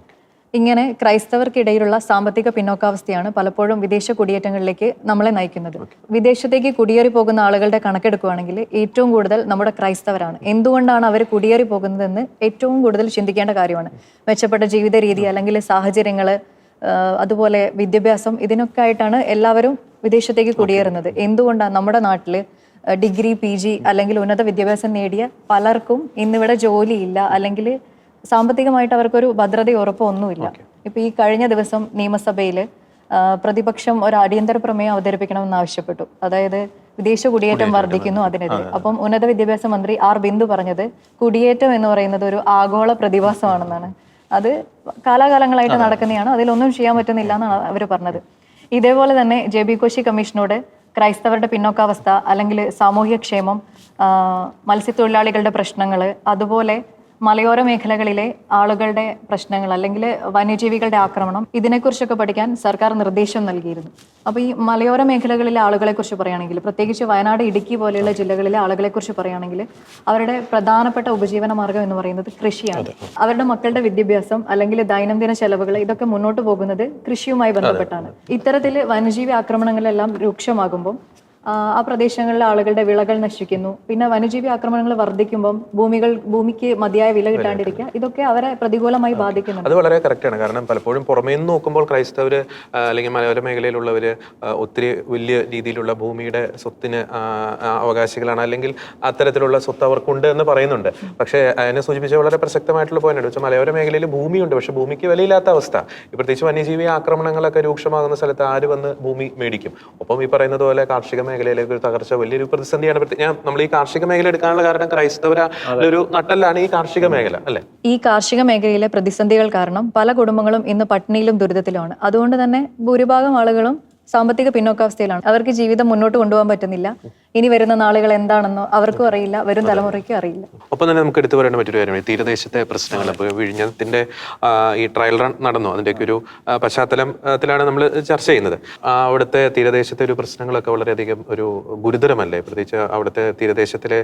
ഇങ്ങനെ ക്രൈസ്തവർക്കിടയിലുള്ള സാമ്പത്തിക പിന്നോക്കാവസ്ഥയാണ് പലപ്പോഴും വിദേശ കുടിയേറ്റങ്ങളിലേക്ക് നമ്മളെ നയിക്കുന്നത്. വിദേശത്തേക്ക് കുടിയേറി പോകുന്ന ആളുകളുടെ കണക്കെടുക്കുകയാണെങ്കിൽ ഏറ്റവും കൂടുതൽ നമ്മുടെ ക്രൈസ്തവരാണ്. എന്തുകൊണ്ടാണ് അവർ കുടിയേറി പോകുന്നതെന്ന് ഏറ്റവും കൂടുതൽ ചിന്തിക്കേണ്ട കാര്യമാണ്. മെച്ചപ്പെട്ട ജീവിത രീതി അല്ലെങ്കിൽ സാഹചര്യങ്ങൾ അതുപോലെ വിദ്യാഭ്യാസം ഇതിനൊക്കെ ആയിട്ടാണ് എല്ലാവരും വിദേശത്തേക്ക് കുടിയേറുന്നത്. എന്തുകൊണ്ടാണ് നമ്മുടെ നാട്ടിൽ ഡിഗ്രി പി ജി അല്ലെങ്കിൽ ഉന്നത വിദ്യാഭ്യാസം നേടിയ പലർക്കും ഇന്നിവിടെ ജോലിയില്ല അല്ലെങ്കിൽ സാമ്പത്തികമായിട്ട് അവർക്കൊരു ഭദ്രത ഉറപ്പോ ഒന്നുമില്ല ഇപ്പൊ ഈ കഴിഞ്ഞ ദിവസം നിയമസഭയിൽ പ്രതിപക്ഷം ഒരു അടിയന്തര പ്രമേയം അവതരിപ്പിക്കണമെന്ന് ആവശ്യപ്പെട്ടു. അതായത് വിദേശ കുടിയേറ്റം വർദ്ധിക്കുന്നു അതിനെതിരെ. അപ്പം ഉന്നത വിദ്യാഭ്യാസ മന്ത്രി ആർ ബിന്ദു പറഞ്ഞത് കുടിയേറ്റം എന്ന് പറയുന്നത് ഒരു ആഗോള പ്രതിഭാസമാണെന്നാണ്. അത് കാലാകാലങ്ങളായിട്ട് നടക്കുന്നതാണ്. അതിലൊന്നും ചെയ്യാൻ പറ്റുന്നില്ല എന്നാണ് അവർ പറഞ്ഞത്. ഇതേപോലെ തന്നെ ജെ ബി കോശി കമ്മീഷനോട് ക്രൈസ്തവരുടെ പിന്നോക്കാവസ്ഥ അല്ലെങ്കിൽ സാമൂഹ്യക്ഷേമം മത്സ്യത്തൊഴിലാളികളുടെ പ്രശ്നങ്ങൾ അതുപോലെ മലയോര മേഖലകളിലെ ആളുകളുടെ പ്രശ്നങ്ങൾ അല്ലെങ്കിൽ വന്യജീവികളുടെ ആക്രമണം ഇതിനെക്കുറിച്ചൊക്കെ പഠിക്കാൻ സർക്കാർ നിർദ്ദേശം നൽകിയിരുന്നു. അപ്പോൾ ഈ മലയോര മേഖലകളിലെ ആളുകളെ കുറിച്ച് പറയുകയാണെങ്കിൽ പ്രത്യേകിച്ച് വയനാട് ഇടുക്കി പോലെയുള്ള ജില്ലകളിലെ ആളുകളെ കുറിച്ച് പറയുകയാണെങ്കിൽ അവരുടെ പ്രധാനപ്പെട്ട ഉപജീവന മാർഗം എന്ന് പറയുന്നത് കൃഷിയാണ്. അവരുടെ മക്കളുടെ വിദ്യാഭ്യാസം അല്ലെങ്കിൽ ദൈനംദിന ചെലവുകൾ ഇതൊക്കെ മുന്നോട്ട് പോകുന്നത് കൃഷിയുമായി ബന്ധപ്പെട്ടാണ്. ഇത്തരത്തിൽ വന്യജീവി ആക്രമണങ്ങളെല്ലാം രൂക്ഷമാകുമ്പോൾ ആ, പ്രദേശങ്ങളിലെ ആളുകളുടെ വിളകൾ നശിക്കുന്നു. പിന്നെ വന്യജീവി ആക്രമണങ്ങൾ വർദ്ധിക്കുമ്പം ഭൂമികൾ ഭൂമിക്ക് മതിയായ വില കിട്ടാണ്ടിരിക്കുക. ഇതൊക്കെ അവരെ പ്രതികൂലമായി ബാധിക്കുന്നു അത് വളരെ കറക്റ്റാണ്. കാരണം പലപ്പോഴും പുറമേ നിന്ന് നോക്കുമ്പോൾ ക്രൈസ്തവര് അല്ലെങ്കിൽ മലയോര മേഖലയിലുള്ളവര് ഒത്തിരി വലിയ രീതിയിലുള്ള ഭൂമിയുടെ സ്വത്തിന് അവകാശികളാണ്. അല്ലെങ്കിൽ അത്തരത്തിലുള്ള സ്വത്ത് അവർക്കുണ്ട് എന്ന് പറയുന്നുണ്ട്. പക്ഷേ അതിനെ സൂചിപ്പിച്ച വളരെ പ്രസക്തമായിട്ടുള്ള പോയിന്റ് വെച്ചാൽ മലയോര മേഖലയിൽ ഭൂമിയുണ്ട്. പക്ഷെ ഭൂമിക്ക് വിലയില്ലാത്ത അവസ്ഥ. പ്രത്യേകിച്ച് വന്യജീവി ആക്രമണങ്ങളൊക്കെ രൂക്ഷമാകുന്ന സ്ഥലത്ത് ആര് വന്ന് ഭൂമി മേടിക്കും? ഒപ്പം ഈ പറയുന്നത് പോലെ കാർഷിക മേഖലയിലേക്ക് ഒരു തകർച്ച വലിയൊരു പ്രതിസന്ധിയാണ്. ഞാൻ നമ്മൾ ഈ കാർഷിക മേഖല എടുക്കാനുള്ള കാരണം ക്രൈസ്തവര ഒരു നട്ടല്ലാണ് ഈ കാർഷിക മേഖല അല്ലെ? ഈ കാർഷിക മേഖലയിലെ പ്രതിസന്ധികൾ കാരണം പല കുടുംബങ്ങളും ഇന്ന് പട്ടിണിയിലും ദുരിതത്തിലുമാണ്. അതുകൊണ്ട് തന്നെ ഭൂരിഭാഗം ആളുകളും സാമ്പത്തിക പിന്നോക്കാവസ്ഥയിലാണ്. അവർക്ക് ജീവിതം മുന്നോട്ട് കൊണ്ടുപോകാൻ പറ്റുന്നില്ല. ഇനി വരുന്ന നാളുകൾ എന്താണെന്നോ അവർക്കും അറിയില്ല വരും തലമുറയ്ക്കും അറിയില്ല. ഒപ്പം തന്നെ നമുക്ക് എടുത്തു പറയേണ്ട മറ്റൊരു കാര്യമാണ് തീരദേശത്തെ പ്രശ്നങ്ങൾ ഇപ്പോൾ വിഴിഞ്ഞത്തിന്റെ ഈ ട്രയൽ റൺ നടന്നു അതിന്റെയൊക്കെ ഒരു പശ്ചാത്തലത്തിലാണ് നമ്മൾ ചർച്ച ചെയ്യുന്നത്. അവിടുത്തെ തീരദേശത്തെ ഒരു പ്രശ്നങ്ങളൊക്കെ വളരെയധികം ഒരു ഗുരുതരമല്ലേ? പ്രത്യേകിച്ച് അവിടുത്തെ തീരദേശത്തിലെ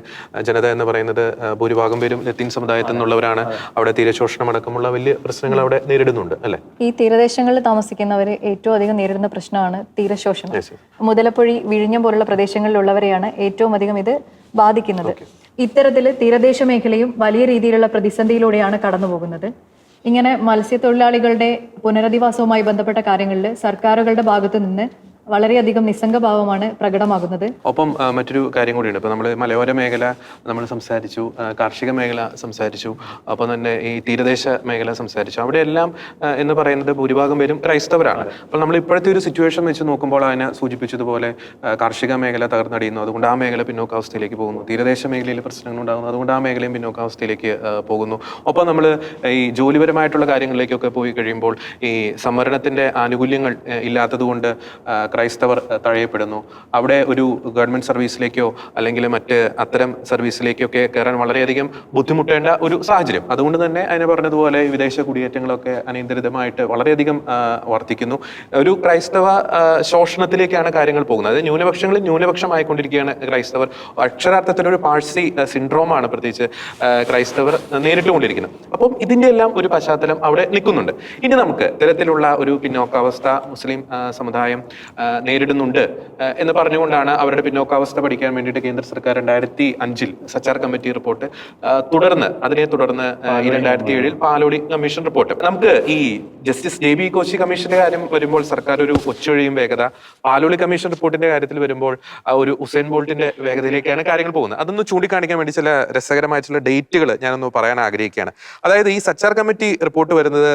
ജനത എന്ന് പറയുന്നത് ഭൂരിഭാഗം പേരും ലത്തീൻ സമുദായത്തിൽ നിന്നുള്ളവരാണ്. അവിടെ തീരശോഷണം അടക്കമുള്ള വലിയ പ്രശ്നങ്ങൾ അവിടെ നേരിടുന്നുണ്ട് അല്ലേ? ഈ തീരദേശങ്ങളിൽ താമസിക്കുന്നവർ ഏറ്റവും അധികം നേരിടുന്ന പ്രശ്നമാണ് തീരശോഷണം. മുതലപ്പുഴി വിഴിഞ്ഞം പോലുള്ള പ്രദേശങ്ങളിലുള്ളവരെയാണ് ഏറ്റവും അധികം ഇത് ബാധിക്കുന്നത്. ഇത്തരത്തിൽ തീരദേശ മേഖലയും വലിയ രീതിയിലുള്ള പ്രതിസന്ധിയിലൂടെയാണ് കടന്നു പോകുന്നത് ഇങ്ങനെ മത്സ്യത്തൊഴിലാളികളുടെ പുനരധിവാസവുമായി ബന്ധപ്പെട്ട കാര്യങ്ങളിൽ സർക്കാരുകളുടെ ഭാഗത്തു നിന്ന് വളരെയധികം നിസ്സംഗഭാവമാണ് പ്രകടമാകുന്നത്. ഒപ്പം മറ്റൊരു കാര്യം കൂടിയുണ്ട്. ഇപ്പോൾ നമ്മൾ മലയോര മേഖല നമ്മൾ സംസാരിച്ചു കാർഷിക മേഖല സംസാരിച്ചു ഒപ്പം തന്നെ ഈ തീരദേശ മേഖല സംസാരിച്ചു. അവിടെയെല്ലാം എന്ന് പറയുന്നത് ഭൂരിഭാഗം പേരും ക്രൈസ്തവരാണ്. അപ്പോൾ നമ്മൾ ഇപ്പോഴത്തെ ഒരു സിറ്റുവേഷൻ വെച്ച് നോക്കുമ്പോൾ അതിനെ സൂചിപ്പിച്ചതുപോലെ കാർഷിക മേഖല തകർന്നടിയുന്നു. അതുകൊണ്ട് ആ മേഖല പിന്നോക്കാവസ്ഥയിലേക്ക് പോകുന്നു. തീരദേശ മേഖലയിൽ പ്രശ്നങ്ങൾ ഉണ്ടാകുന്നു അതുകൊണ്ട് ആ മേഖലയും പിന്നോക്കാവസ്ഥയിലേക്ക് പോകുന്നു. ഒപ്പം നമ്മൾ ഈ ജോലിപരമായിട്ടുള്ള കാര്യങ്ങളിലേക്കൊക്കെ പോയി കഴിയുമ്പോൾ ഈ സംവരണത്തിന്റെ ആനുകൂല്യങ്ങൾ ഇല്ലാത്തതുകൊണ്ട് ക്രൈസ്തവർ തഴയപ്പെടുന്നു. അവിടെ ഒരു ഗവൺമെന്റ് സർവീസിലേക്കോ അല്ലെങ്കിൽ മറ്റ് അത്തരം സർവീസിലേക്കൊക്കെ കയറാൻ വളരെയധികം ബുദ്ധിമുട്ടേണ്ട ഒരു സാഹചര്യം. അതുകൊണ്ട് തന്നെ അതിനെ പറഞ്ഞതുപോലെ വിദേശ കുടിയേറ്റങ്ങളൊക്കെ അനിയന്ത്രിതമായിട്ട് വളരെയധികം വർദ്ധിക്കുന്നു ഒരു ക്രൈസ്തവ ശോഷണത്തിലേക്കാണ് കാര്യങ്ങൾ പോകുന്നത്. അതായത് ന്യൂനപക്ഷങ്ങളിൽ ന്യൂനപക്ഷമായിക്കൊണ്ടിരിക്കുകയാണ് ക്രൈസ്തവർ. അക്ഷരാർത്ഥത്തിൽ ഒരു പാഴ്സി സിൻഡ്രോമാണ് പ്രത്യേകിച്ച് ക്രൈസ്തവർ നേരിട്ടുകൊണ്ടിരിക്കുന്നത്. അപ്പം ഇതിന്റെ എല്ലാം ഒരു പശ്ചാത്തലം അവിടെ നിൽക്കുന്നുണ്ട്. ഇനി നമുക്ക് ഇത്തരത്തിലുള്ള ഒരു പിന്നോക്കാവസ്ഥ മുസ്ലിം സമുദായം നേരിടുന്നുണ്ട്. എന്ന് പറഞ്ഞുകൊണ്ടാണ് അവരുടെ പിന്നോക്കാവസ്ഥ പഠിക്കാൻ വേണ്ടിയിട്ട് കേന്ദ്ര സർക്കാർ രണ്ടായിരത്തി അഞ്ചിൽ സച്ചാർ കമ്മിറ്റി റിപ്പോർട്ട് തുടർന്ന് അതിനെ തുടർന്ന് ഈ രണ്ടായിരത്തി ഏഴിൽ പാലോടി കമ്മീഷൻ റിപ്പോർട്ട്. നമുക്ക് ഈ ജസ്റ്റിസ് ജെ ബി കോശി കമ്മീഷന്റെ കാര്യം വരുമ്പോൾ സർക്കാർ ഒരു ഒച്ചൊഴിയും വേഗത പാലോളി കമ്മീഷൻ റിപ്പോർട്ടിന്റെ കാര്യത്തിൽ വരുമ്പോൾ ഒരു ഉസൈൻ ബോൾട്ടിന്റെ വേഗതയിലേക്കാണ് കാര്യങ്ങൾ പോകുന്നത്. അതൊന്ന് ചൂണ്ടിക്കാണിക്കാൻ വേണ്ടി ചില രസകരമായ ചില ഡേറ്റുകൾ ഞാനൊന്ന് പറയാൻ ആഗ്രഹിക്കുകയാണ്. അതായത് ഈ സച്ചാർ കമ്മിറ്റി റിപ്പോർട്ട് വരുന്നത്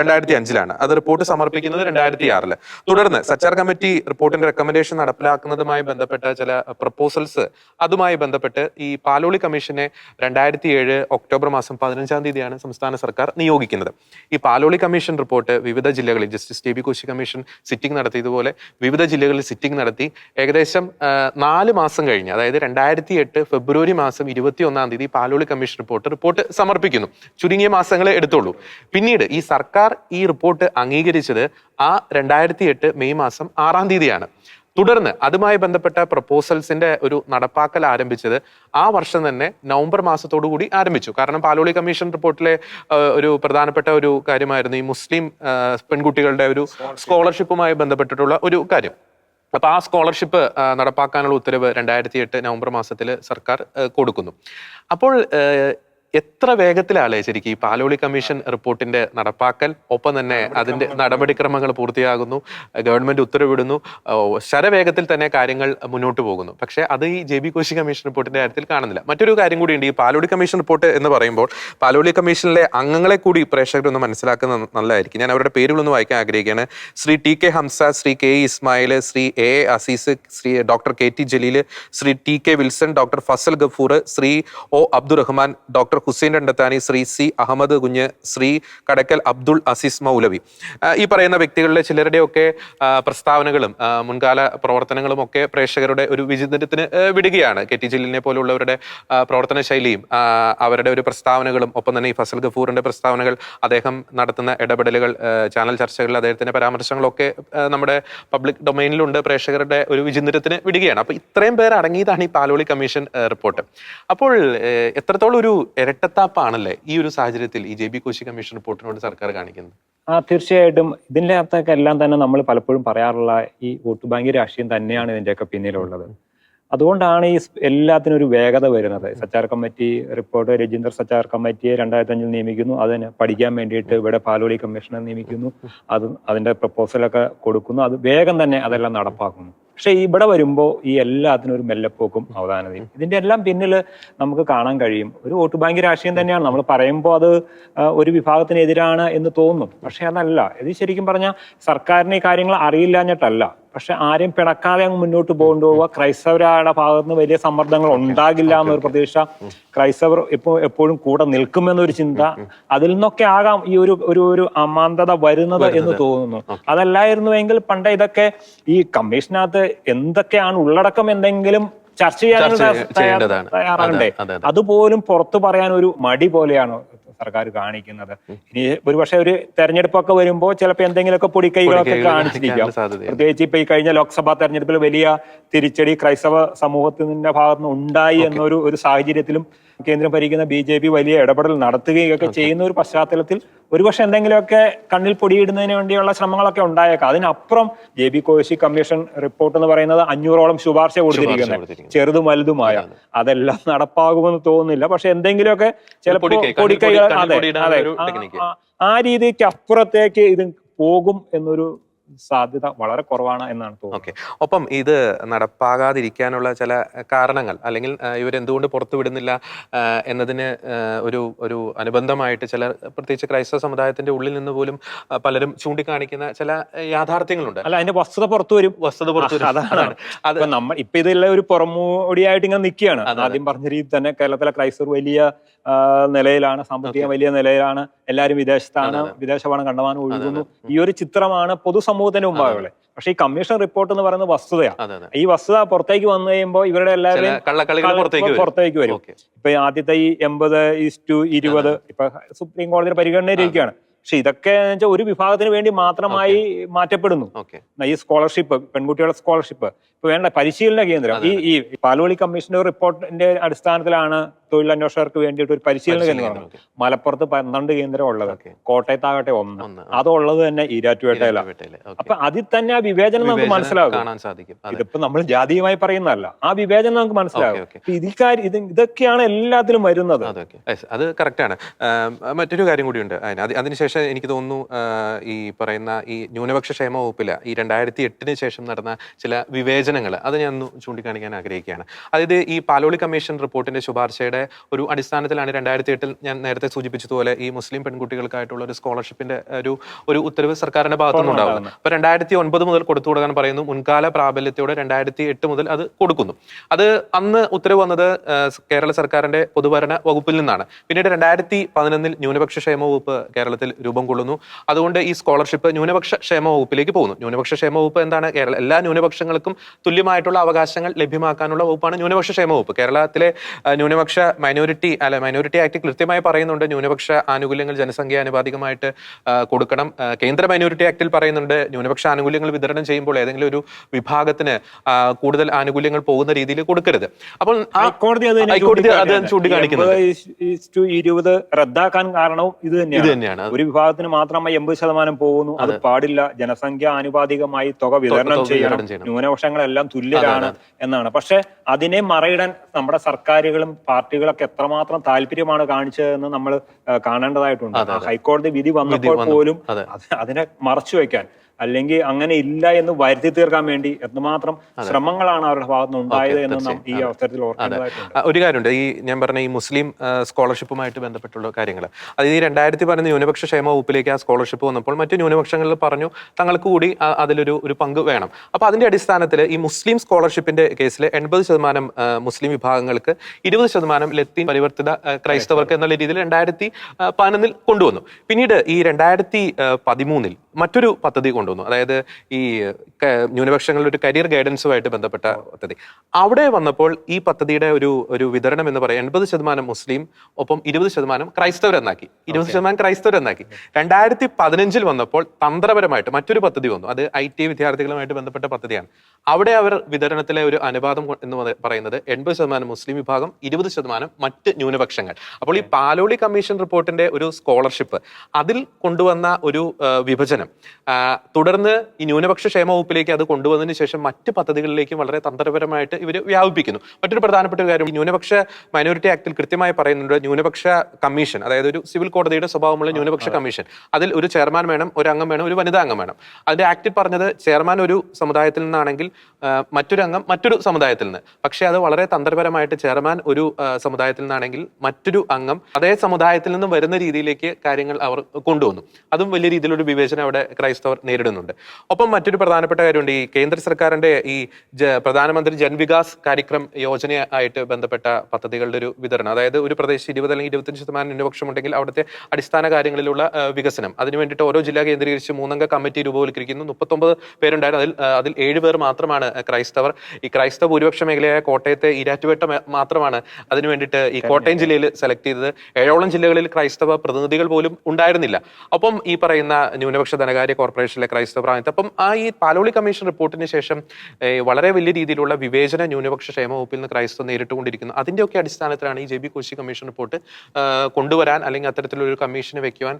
രണ്ടായിരത്തി അഞ്ചിലാണ്. അത് റിപ്പോർട്ട് സമർപ്പിക്കുന്നത് രണ്ടായിരത്തി ആറിൽ. തുടർന്ന് സച്ചാർ കമ്മിറ്റി റിപ്പോർട്ടിന്റെ റെക്കമെൻഡേഷൻ നടപ്പിലാക്കുന്നതുമായി ബന്ധപ്പെട്ട ചില പ്രപ്പോസൽസ് അതുമായി ബന്ധപ്പെട്ട് ഈ പാലോളി കമ്മീഷനെ രണ്ടായിരത്തി ഏഴ് ഒക്ടോബർ മാസം പതിനഞ്ചാം തീയതിയാണ് സംസ്ഥാന സർക്കാർ നിയോഗിക്കുന്നത്. ഈ പാലോളി കമ്മീഷൻ റിപ്പോർട്ട് വിവിധ ജില്ലകളിൽ justice T B Koshy commission sitting നടത്തിയതുപോലെ വിവിധ ജില്ലകളിൽ സിറ്റിംഗ് നടത്തി. ഏകദേശം നാല് മാസം കഴിഞ്ഞ് അതായത് രണ്ടായിരത്തി എട്ട് ഫെബ്രുവരി മാസം ഇരുപത്തി ഒന്നാം തീയതി പാലോളി കമ്മീഷൻ റിപ്പോർട്ട് റിപ്പോർട്ട് സമർപ്പിക്കുന്നു. ചുരുങ്ങിയ മാസങ്ങളെ എടുത്തുള്ളൂ. പിന്നീട് ഈ സർക്കാർ ഈ റിപ്പോർട്ട് അംഗീകരിച്ചത് ആ രണ്ടായിരത്തി എട്ട് മെയ് മാസം ആറാം തീയതിയാണ്. തുടർന്ന് അതുമായി ബന്ധപ്പെട്ട പ്രപ്പോസൽസിന്റെ ഒരു നടപ്പാക്കൽ ആരംഭിച്ചത് ആ വർഷം തന്നെ നവംബർ മാസത്തോടു കൂടി ആരംഭിച്ചു. കാരണം പാലോളി കമ്മീഷൻ റിപ്പോർട്ടിലെ ഒരു പ്രധാനപ്പെട്ട ഒരു കാര്യമായിരുന്നു ഈ മുസ്ലിം പെൺകുട്ടികളുടെ ഒരു സ്കോളർഷിപ്പുമായി ബന്ധപ്പെട്ടിട്ടുള്ള ഒരു കാര്യം. അപ്പൊ ആ സ്കോളർഷിപ്പ് നടപ്പാക്കാനുള്ള ഉത്തരവ് രണ്ടായിരത്തി എട്ട് നവംബർ മാസത്തിൽ സർക്കാർ കൊടുക്കുന്നു. അപ്പോൾ എത്ര വേഗത്തിലാണ് ശരിക്കും ഈ പാലോളി കമ്മീഷൻ റിപ്പോർട്ടിന്റെ നടപ്പാക്കൽ? ഒപ്പം തന്നെ അതിന്റെ നടപടിക്രമങ്ങൾ. പൂർത്തിയാകുന്നു ഗവൺമെന്റ് ഉത്തരവിടുന്നു ശരവേഗത്തിൽ തന്നെ കാര്യങ്ങൾ മുന്നോട്ട് പോകുന്നു. പക്ഷേ അത് ഈ ജെ ബി കോശി കമ്മീഷൻ റിപ്പോർട്ടിന്റെ കാര്യത്തിൽ കാണുന്നില്ല. മറ്റൊരു കാര്യം കൂടിയുണ്ട് ഈ പാലോളി കമ്മീഷൻ റിപ്പോർട്ട് എന്ന് പറയുമ്പോൾ പാലോളി കമ്മീഷനിലെ അംഗങ്ങളെ കൂടി പ്രേക്ഷകരൊന്ന് മനസ്സിലാക്കുന്നത് നല്ലതായിരിക്കും. ഞാൻ അവരുടെ പേരുകളൊന്ന് വായിക്കാൻ ആഗ്രഹിക്കുകയാണ്. Shri T K Hamza Shri K Ismail Shri A A Azeez Shri doctor K T Jaleel Shri T K Wilson doctor Fazal Gafoor Shri O Abdurahman doctor Hussain Randathani Shri C Ahammed Kunju Shri Kadakkal Abdul Azeez മൗലവി. ഈ പറയുന്ന വ്യക്തികളിലെ ചിലരുടെയൊക്കെ പ്രസ്താവനകളും മുൻകാല പ്രവർത്തനങ്ങളും ഒക്കെ പ്രേക്ഷകരുടെ ഒരു വിചിന്തനത്തിന് വിടുകയാണ്. K T ജലീലിനെ പോലുള്ളവരുടെ പ്രവർത്തന ശൈലിയും അവരുടെ ഒരു പ്രസ്താവനകളും ഒപ്പം തന്നെ ഈ ഫസൽ ഗഫൂറിന്റെ പ്രസ്താവനകൾ അദ്ദേഹം നടത്തുന്ന ഇടപെടലുകൾ ചാനൽ ചർച്ചകളിൽ അദ്ദേഹത്തിന്റെ പരാമർശങ്ങളൊക്കെ നമ്മുടെ പബ്ലിക് ഡൊമൈനിലുണ്ട്. പ്രേക്ഷകരുടെ ഒരു വിചിന്തനത്തിന് വിടുകയാണ്. അപ്പോൾ ഇത്രയും പേർ അടങ്ങിയതാണ് ഈ പാലോളി കമ്മീഷൻ റിപ്പോർട്ട്. അപ്പോൾ എത്രത്തോളം ഒരു ഇരട്ടത്താപ്പാണല്ലേ ഈ ഒരു സാഹചര്യത്തിൽ ഈ ജെ ബി കോശി കമ്മീഷൻ റിപ്പോർട്ടിനോട് സർക്കാർ കാണിക്കുന്നത്? ആ തീർച്ചയായിട്ടും. ഇതിന്റെ അകത്തൊക്കെ എല്ലാം തന്നെ നമ്മൾ പലപ്പോഴും പറയാറുള്ള ഈ വോട്ട് ബാങ്ക് രാഷ്ട്രീയം തന്നെയാണ് ഇതിന്റെയൊക്കെ പിന്നിലുള്ളത്. അതുകൊണ്ടാണ് ഈ എല്ലാത്തിനും ഒരു വേഗത വരുന്നത്. സച്ചാർ കമ്മിറ്റി റിപ്പോർട്ട് രജീന്ദ്ര സച്ചാർ കമ്മിറ്റിയെ രണ്ടായിരത്തി അഞ്ചിൽ നിയമിക്കുന്നു. അതിന് പഠിക്കാൻ വേണ്ടിയിട്ട് ഇവിടെ പാലോളി കമ്മീഷനെ നിയമിക്കുന്നു. അത് അതിന്റെ പ്രപ്പോസലൊക്കെ കൊടുക്കുന്നു. അത് വേഗം തന്നെ അതെല്ലാം നടപ്പാക്കുന്നു. പക്ഷെ ഇവിടെ വരുമ്പോൾ ഈ എല്ലാത്തിനും ഒരു മെല്ലപ്പോക്കും അവധാനതയും ഇതിന്റെ എല്ലാം പിന്നിൽ നമുക്ക് കാണാൻ കഴിയും. ഒരു വോട്ട് ബാങ്ക് രാഷ്ട്രീയം തന്നെയാണ്. നമ്മൾ പറയുമ്പോൾ അത് ഒരു വിഭാഗത്തിനെതിരാണ് എന്ന് തോന്നും. പക്ഷെ അതല്ല. ഇത് ശരിക്കും പറഞ്ഞാൽ സർക്കാരിന് ഈ കാര്യങ്ങൾ അറിയില്ലാഞ്ഞിട്ടല്ല പക്ഷെ ആരെയും പിണക്കാതെ അങ്ങ് മുന്നോട്ട് കൊണ്ടുപോവുക ക്രൈസ്തവരുടെ ഭാഗത്ത് നിന്ന് വലിയ സമ്മർദ്ദങ്ങൾ ഉണ്ടാകില്ല എന്നൊരു പ്രതീക്ഷ ക്രൈസ്തവർ ഇപ്പോൾ എപ്പോഴും കൂടെ നിൽക്കുമെന്നൊരു ചിന്ത അതിൽ നിന്നൊക്കെ ആകാം ഈ ഒരു ഒരു ഒരു അമാന്തത വരുന്നത് എന്ന് തോന്നുന്നു. അതല്ലായിരുന്നുവെങ്കിൽ പണ്ട് ഇതൊക്കെ ഈ കമ്മീഷനകത്ത് എന്തൊക്കെയാണ് ഉള്ളടക്കം എന്തെങ്കിലും ചർച്ച ചെയ്യാൻ തയ്യാറാകണ്ടേ അതെ, അതെ, അതെ. അതുപോലും പുറത്തു പറയാൻ ഒരു മടി പോലെയാണ്. സർക്കാർ കാണിക്കുന്നത്. ഇനി ഒരുപക്ഷെ ഒരു തെരഞ്ഞെടുപ്പൊക്കെ വരുമ്പോൾ ചിലപ്പോൾ എന്തെങ്കിലുമൊക്കെ പൊടിക്കൈകളൊക്കെ കാണിച്ചിരിക്കാം. പ്രത്യേകിച്ച് ഇപ്പൊ ഈ കഴിഞ്ഞ ലോക്സഭാ തെരഞ്ഞെടുപ്പിൽ വലിയ തിരിച്ചടി ക്രൈസ്തവ സമൂഹത്തിന്റെ ഭാഗത്തുനിന്ന് ഉണ്ടായി എന്നൊരു ഒരു സാഹചര്യത്തിലും കേന്ദ്രം ഭരിക്കുന്ന ബി ജെ പി വലിയ ഇടപെടൽ നടത്തുകയൊക്കെ ചെയ്യുന്ന ഒരു പശ്ചാത്തലത്തിൽ ഒരുപക്ഷെ എന്തെങ്കിലുമൊക്കെ കണ്ണിൽ പൊടിയിടുന്നതിന് വേണ്ടിയുള്ള ശ്രമങ്ങളൊക്കെ ഉണ്ടായേക്കാം. അതിനപ്പുറം J B Koshy commission report എന്ന് പറയുന്നത് അഞ്ഞൂറോളം ശുപാർശ കൊടുത്തിരിക്കുന്നത്. ചെറുതും വലുതുമായ. അതെല്ലാം നടപ്പാകുമെന്ന് തോന്നുന്നില്ല. പക്ഷെ എന്തെങ്കിലുമൊക്കെ ചിലപ്പോൾ പൊടിക്കൈ, പൊടിക്കൈകൾ അതെ അതെ. ആ രീതിക്ക് അപ്പുറത്തേക്ക് ഇത് പോകും എന്നൊരു സാധ്യത വളരെ കുറവാണ് എന്നാണ് തോന്നുന്നത്. ഓക്കെ. ഒപ്പം ഇത് നടപ്പാകാതിരിക്കാനുള്ള ചില കാരണങ്ങൾ അല്ലെങ്കിൽ ഇവരെന്തുകൊണ്ട് പുറത്തു വിടുന്നില്ല എന്നതിന് ഒരു ഒരു അനുബന്ധമായിട്ട് ചില പ്രത്യേകിച്ച് ക്രൈസ്തവ സമുദായത്തിന്റെ ഉള്ളിൽ നിന്ന് പോലും പലരും ചൂണ്ടിക്കാണിക്കുന്ന ചില യാഥാർത്ഥ്യങ്ങളുണ്ട്. അല്ല അതിന്റെ വസ്തുത പുറത്തു വരും. വസ്തുത പുറത്തു വരും. അതാണ്. അത് നമ്മൾ ഇപ്പൊ ഇതിലെ ഒരു പുറമോടിയായിട്ട് ഇങ്ങനെ നിൽക്കുകയാണ്. ആദ്യം പറഞ്ഞ രീതി തന്നെ കേരളത്തിലെ ക്രൈസ്തവർ വലിയ നിലയിലാണ് സാമ്പത്തിക വലിയ നിലയിലാണ് എല്ലാവരും വിദേശത്താണ് വിദേശ പണം കണ്ടമാനം ഒഴുകുന്നു. ഈ ഒരു ചിത്രമാണ് പൊതുസമൂഹം പൊതുസമൂഹത്തിന്റെ മുമ്പാകെ പക്ഷെ ഈ കമ്മീഷൻ റിപ്പോർട്ട് എന്ന് പറയുന്നത് വസ്തുതയാണ്. ഈ വസ്തുത പുറത്തേക്ക് വന്നു കഴിയുമ്പോൾ ഇവരുടെ എല്ലാവരും പുറത്തേക്ക് വരും. ഇപ്പൊ ആദ്യത്തെ ഈ എൺപത് ടു ഇരുപത് ഇപ്പൊ സുപ്രീം കോടതിയുടെ പരിഗണനയിലിരിക്കുകയാണ്. പക്ഷെ ഇതൊക്കെ വെച്ചാൽ ഒരു വിഭാഗത്തിന് വേണ്ടി മാത്രമായി മാറ്റപ്പെടുന്നു. ഈ സ്കോളർഷിപ്പ് പെൺകുട്ടികളുടെ സ്കോളർഷിപ്പ്. ഇപ്പൊ വേണ്ട പരിശീലന കേന്ദ്രം. ഈ ഈ പാലോളി കമ്മീഷന്റെ റിപ്പോർട്ടിന്റെ അടിസ്ഥാനത്തിലാണ് തൊഴിലന്വേഷകർക്ക് വേണ്ടിയിട്ട് ഒരു പരിശീലന കേന്ദ്രം മലപ്പുറത്ത് പന്ത്രണ്ട് കേന്ദ്രം ഉള്ളത്. കോട്ടയത്താകട്ടെ ഒന്ന്. അതുള്ളത് തന്നെ ഈരാറ്റുപേട്ടയിലാണ് അപ്പൊ അതിൽ തന്നെ ആ വിവേചനം നമുക്ക് മനസ്സിലാകും. സാധിക്കും ഇതിപ്പോ നമ്മൾ ജാതീയമായി പറയുന്നതല്ല. ആ വിവേചനം നമുക്ക് മനസ്സിലാകും. ഇതിൽ ഇതൊക്കെയാണ് എല്ലാത്തിലും വരുന്നത്. അത് കറക്റ്റാണ് മറ്റൊരു കാര്യം കൂടിയുണ്ട്. അതിന് അത് എനിക്ക് തോന്നുന്നു ഈ പറയുന്ന ഈ ന്യൂനപക്ഷ ക്ഷേമ വകുപ്പിൽ ഈ രണ്ടായിരത്തി എട്ടിന് ശേഷം നടന്ന ചില വിവേചനങ്ങൾ അത് ഞാൻ ഒന്ന് ചൂണ്ടിക്കാണിക്കാൻ ആഗ്രഹിക്കുകയാണ്. അതായത് ഈ പാലോളി കമ്മീഷൻ റിപ്പോർട്ടിന്റെ ശുപാർശയുടെ ഒരു അടിസ്ഥാനത്തിലാണ് രണ്ടായിരത്തി എട്ടിൽ ഞാൻ നേരത്തെ സൂചിപ്പിച്ചതുപോലെ ഈ മുസ്ലിം പെൺകുട്ടികൾക്കായിട്ടുള്ള ഒരു സ്കോളർഷിപ്പിന്റെ ഒരു ഒരു ഉത്തരവ് സർക്കാരിന്റെ ഭാഗത്തുനിന്നുണ്ടാവുന്നത് അപ്പൊ രണ്ടായിരത്തി ഒൻപത് മുതൽ കൊടുത്തു കൊടുക്കാൻ പറയുന്നു. മുൻകാല പ്രാബല്യത്തോടെ രണ്ടായിരത്തി എട്ട് മുതൽ അത് കൊടുക്കുന്നു. അത് അന്ന് ഉത്തരവ് വന്നത് കേരള സർക്കാരിന്റെ പൊതുഭരണ വകുപ്പിൽ നിന്നാണ്. പിന്നീട് രണ്ടായിരത്തി പതിനൊന്നിൽ ന്യൂനപക്ഷ ക്ഷേമ വകുപ്പ് കേരളത്തിൽ രൂപം കൊള്ളുന്നു. അതുകൊണ്ട് ഈ സ്കോളർഷിപ്പ് ന്യൂനപക്ഷ ക്ഷേമ വകുപ്പിലേക്ക് പോകുന്നു. ന്യൂനപക്ഷ ക്ഷേമ വകുപ്പ് എന്താണ്? കേരള എല്ലാ ന്യൂനപക്ഷങ്ങൾക്കും തുല്യമായിട്ടുള്ള അവകാശങ്ങൾ ലഭ്യമാക്കാനുള്ള വകുപ്പാണ് ന്യൂനപക്ഷ ക്ഷേമ വകുപ്പ്. കേരളത്തിലെ ന്യൂനപക്ഷ മൈനോറിറ്റി അല്ല മൈനോറിറ്റി ആക്ട് കൃത്യമായി പറയുന്നുണ്ട്. ന്യൂനപക്ഷ ആനുകൂല്യങ്ങൾ ജനസംഖ്യ അനുപാതികമായിട്ട് കൊടുക്കണം. കേന്ദ്ര മൈനോറിറ്റി ആക്ടിൽ പറയുന്നുണ്ട്. ന്യൂനപക്ഷ ആനുകൂല്യങ്ങൾ വിതരണം ചെയ്യുമ്പോൾ ഏതെങ്കിലും ഒരു വിഭാഗത്തിന് കൂടുതൽ ആനുകൂല്യങ്ങൾ പോകുന്ന രീതിയിൽ കൊടുക്കരുത്. അപ്പോൾ ഹൈക്കോടതി അത് ചൂണ്ടിക്കാണിക്കുന്നത് ഹൈക്കോടതി അത് ചൂണ്ടിക്കാട്ടിയാണ്. ചൂണ്ടിക്കാണിക്കുന്നുണ്ട്. ഈ 80 is to ഇരുപത് റദ്ദാക്കാൻ കാരണവും ഇത് തന്നെയാണ്. ഒരു വിഭാഗത്തിന് മാത്രമായി എൺപത് ശതമാനം പോകുന്നു. അത് പാടില്ല. ജനസംഖ്യ ആനുപാതികമായി തുക വിതരണം ചെയ്യണം. ന്യൂനപക്ഷങ്ങളെല്ലാം തുല്യരാണ് എന്നാണ്. പക്ഷെ അതിനെ മറയിടാൻ നമ്മുടെ സർക്കാരുകളും പാർട്ടികളൊക്കെ എത്രമാത്രം താല്പര്യമാണ് കാണിച്ചതെന്ന് നമ്മൾ കാണേണ്ടതായിട്ടുണ്ട്. ഹൈക്കോടതി വിധി വന്നപ്പോൾ പോലും അതിനെ മറച്ചു വെക്കാൻ അല്ലെങ്കിൽ അങ്ങനെ ഇല്ല എന്ന് വരുത്തി തീർക്കാൻ വേണ്ടി എന്തുമാത്രം ശ്രമങ്ങളാണ് അവരുടെ ഭാഗത്തുനിന്ന് ഉണ്ടായത് എന്ന് നാം ഈ അവസരത്തിൽ ഓർക്കേണ്ടതായിട്ടുണ്ട്. ഒരു കാര്യമുണ്ട്. ഈ ഞാൻ പറഞ്ഞ ഈ മുസ്ലിം സ്കോളർഷിപ്പുമായിട്ട് ബന്ധപ്പെട്ടുള്ള കാര്യങ്ങൾ അത് ഈ രണ്ടായിരത്തി പറഞ്ഞ ന്യൂനപക്ഷ ക്ഷേമ വകുപ്പിലേക്ക് ആ സ്കോളർഷിപ്പ് വന്നപ്പോൾ മറ്റു ന്യൂനപക്ഷങ്ങളിൽ പറഞ്ഞു തങ്ങൾക്ക് കൂടി അതിലൊരു ഒരു പങ്ക് വേണം. അപ്പോൾ അതിന്റെ അടിസ്ഥാനത്തിൽ ഈ മുസ്ലിം സ്കോളർഷിപ്പിന്റെ കേസിൽ എൺപത് ശതമാനം മുസ്ലിം വിഭാഗങ്ങൾക്ക് ഇരുപത് ശതമാനം ലത്തീൻ പരിവർത്തിത ക്രൈസ്തവർക്ക് എന്നുള്ള രീതിയിൽ രണ്ടായിരത്തി പതിനൊന്നിൽ കൊണ്ടുവന്നു. പിന്നീട് ഈ രണ്ടായിരത്തി പതിമൂന്നിൽ മറ്റൊരു പദ്ധതി കൊണ്ടുവന്നു. അതായത് ഈ ന്യൂനപക്ഷങ്ങളുടെ ഒരു കരിയർ ഗൈഡൻസുമായിട്ട് ബന്ധപ്പെട്ട പദ്ധതി. അവിടെ വന്നപ്പോൾ ഈ പദ്ധതിയുടെ ഒരു ഒരു വിതരണം എന്ന് പറയാം എൺപത് ശതമാനം മുസ്ലിം ഒപ്പം ഇരുപത് ശതമാനം ക്രൈസ്തവർ എന്നാക്കി ഇരുപത് ശതമാനം ക്രൈസ്തവർ എന്നാക്കി രണ്ടായിരത്തി പതിനഞ്ചിൽ വന്നപ്പോൾ തന്ത്രപരമായിട്ട് മറ്റൊരു പദ്ധതി വന്നു. അത് ഐ ടി വിദ്യാർത്ഥികളുമായിട്ട് ബന്ധപ്പെട്ട പദ്ധതിയാണ്. അവിടെ അവർ വിതരണത്തിലെ ഒരു അനുപാതം എന്ന് പറയുന്നത് എൺപത് ശതമാനം മുസ്ലിം വിഭാഗം ഇരുപത് ശതമാനം മറ്റ് ന്യൂനപക്ഷങ്ങൾ. അപ്പോൾ ഈ പാലോളി കമ്മീഷൻ റിപ്പോർട്ടിന്റെ ഒരു സ്കോളർഷിപ്പ് അതിൽ കൊണ്ടുവന്ന ഒരു വിഭജനം തുടർന്ന് ഈ ന്യൂനപക്ഷ ക്ഷേമ വകുപ്പിലേക്ക് അത് കൊണ്ടുവന്നതിന് ശേഷം മറ്റ് പദ്ധതികളിലേക്കും വളരെ തന്ത്രപരമായിട്ട് ഇവർ വ്യാപിപ്പിക്കുന്നു. മറ്റൊരു പ്രധാനപ്പെട്ട ഒരു കാര്യം ന്യൂനപക്ഷ മൈനോറിറ്റി ആക്ടിൽ കൃത്യമായി പറയുന്നുണ്ട് ന്യൂനപക്ഷ കമ്മീഷൻ അതായത് ഒരു സിവിൽ കോടതിയുടെ സ്വഭാവമുള്ള ന്യൂനപക്ഷ കമ്മീഷൻ അതിൽ ഒരു ചെയർമാൻ വേണം ഒരു അംഗം വേണം ഒരു വനിതാ അംഗം വേണം. അതിന്റെ ആക്ടിൽ പറഞ്ഞത് ചെയർമാൻ ഒരു സമുദായത്തിൽ നിന്നാണെങ്കിൽ മറ്റൊരു അംഗം മറ്റൊരു സമുദായത്തിൽ നിന്ന്. പക്ഷേ അത് വളരെ തന്ത്രപരമായിട്ട് ചെയർമാൻ ഒരു സമുദായത്തിൽ നിന്നാണെങ്കിൽ മറ്റൊരു അംഗം അതേ സമുദായത്തിൽ നിന്ന് വരുന്ന രീതിയിലേക്ക് കാര്യങ്ങൾ അവർ കൊണ്ടുവന്നു. അതും വലിയ രീതിയിലൊരു വിവേചനം അവിടെ ക്രൈസ്തവർ നേരിടുന്നുണ്ട്. ഒപ്പം മറ്റൊരു പ്രധാനപ്പെട്ട കാര്യമുണ്ട്. ഈ കേന്ദ്ര സർക്കാരിന്റെ ഈ പ്രധാനമന്ത്രി ജൻവികാസ് കാര്യക്രം യോജനയായിട്ട് ബന്ധപ്പെട്ട പദ്ധതികളുടെ ഒരു വിതരണം. അതായത് ഒരു പ്രദേശം ഇരുപത് അല്ലെങ്കിൽ ഇരുപത്തഞ്ച് ശതമാനം ന്യൂനപക്ഷം ഉണ്ടെങ്കിൽ അവിടുത്തെ അടിസ്ഥാന കാര്യങ്ങളിലുള്ള വികസനം. അതിനു വേണ്ടിയിട്ട് ഓരോ ജില്ല കേന്ദ്രീകരിച്ച് മൂന്നംഗ കമ്മിറ്റി രൂപവൽക്കരിക്കുന്നു. മുപ്പത്തൊമ്പത് പേരുണ്ടായിരുന്നു. അതിൽ അതിൽ ഏഴ് പേർ മാത്രമാണ് ക്രൈസ്തവർ. ഈ ക്രൈസ്തവ ഭൂരിപക്ഷ മേഖലയായ കോട്ടയത്തെ ഈരാറ്റുപേട്ട മാത്രമാണ് അതിനു വേണ്ടിയിട്ട് ഈ കോട്ടയം ജില്ലയിൽ സെലക്ട് ചെയ്തത്. ഏഴോളം ജില്ലകളിൽ ക്രൈസ്തവ പ്രതിനിധികൾ പോലും ഉണ്ടായിരുന്നില്ല. അപ്പം ഈ പറയുന്ന ന്യൂനപക്ഷ ധനകാര്യ കോർപ്പറേഷനിലെ ക്രൈസ്തവ പ്രാതിനിധ്യം അപ്പം ആ ഈ പാലോളി കമ്മീഷൻ റിപ്പോർട്ടിന് ശേഷം വളരെ വലിയ രീതിയിലുള്ള വിവേചന ന്യൂനപക്ഷ ക്ഷേമ വകുപ്പിൽ നിന്ന് ക്രൈസ്തവ നേരിട്ടുകൊണ്ടിരിക്കുന്നു. അതിന്റെയൊക്കെ അടിസ്ഥാനത്തിലാണ് ഈ J B Koshy commission report കൊണ്ടുവരാൻ അല്ലെങ്കിൽ അത്തരത്തിലൊരു കമ്മീഷന് വെക്കുവാൻ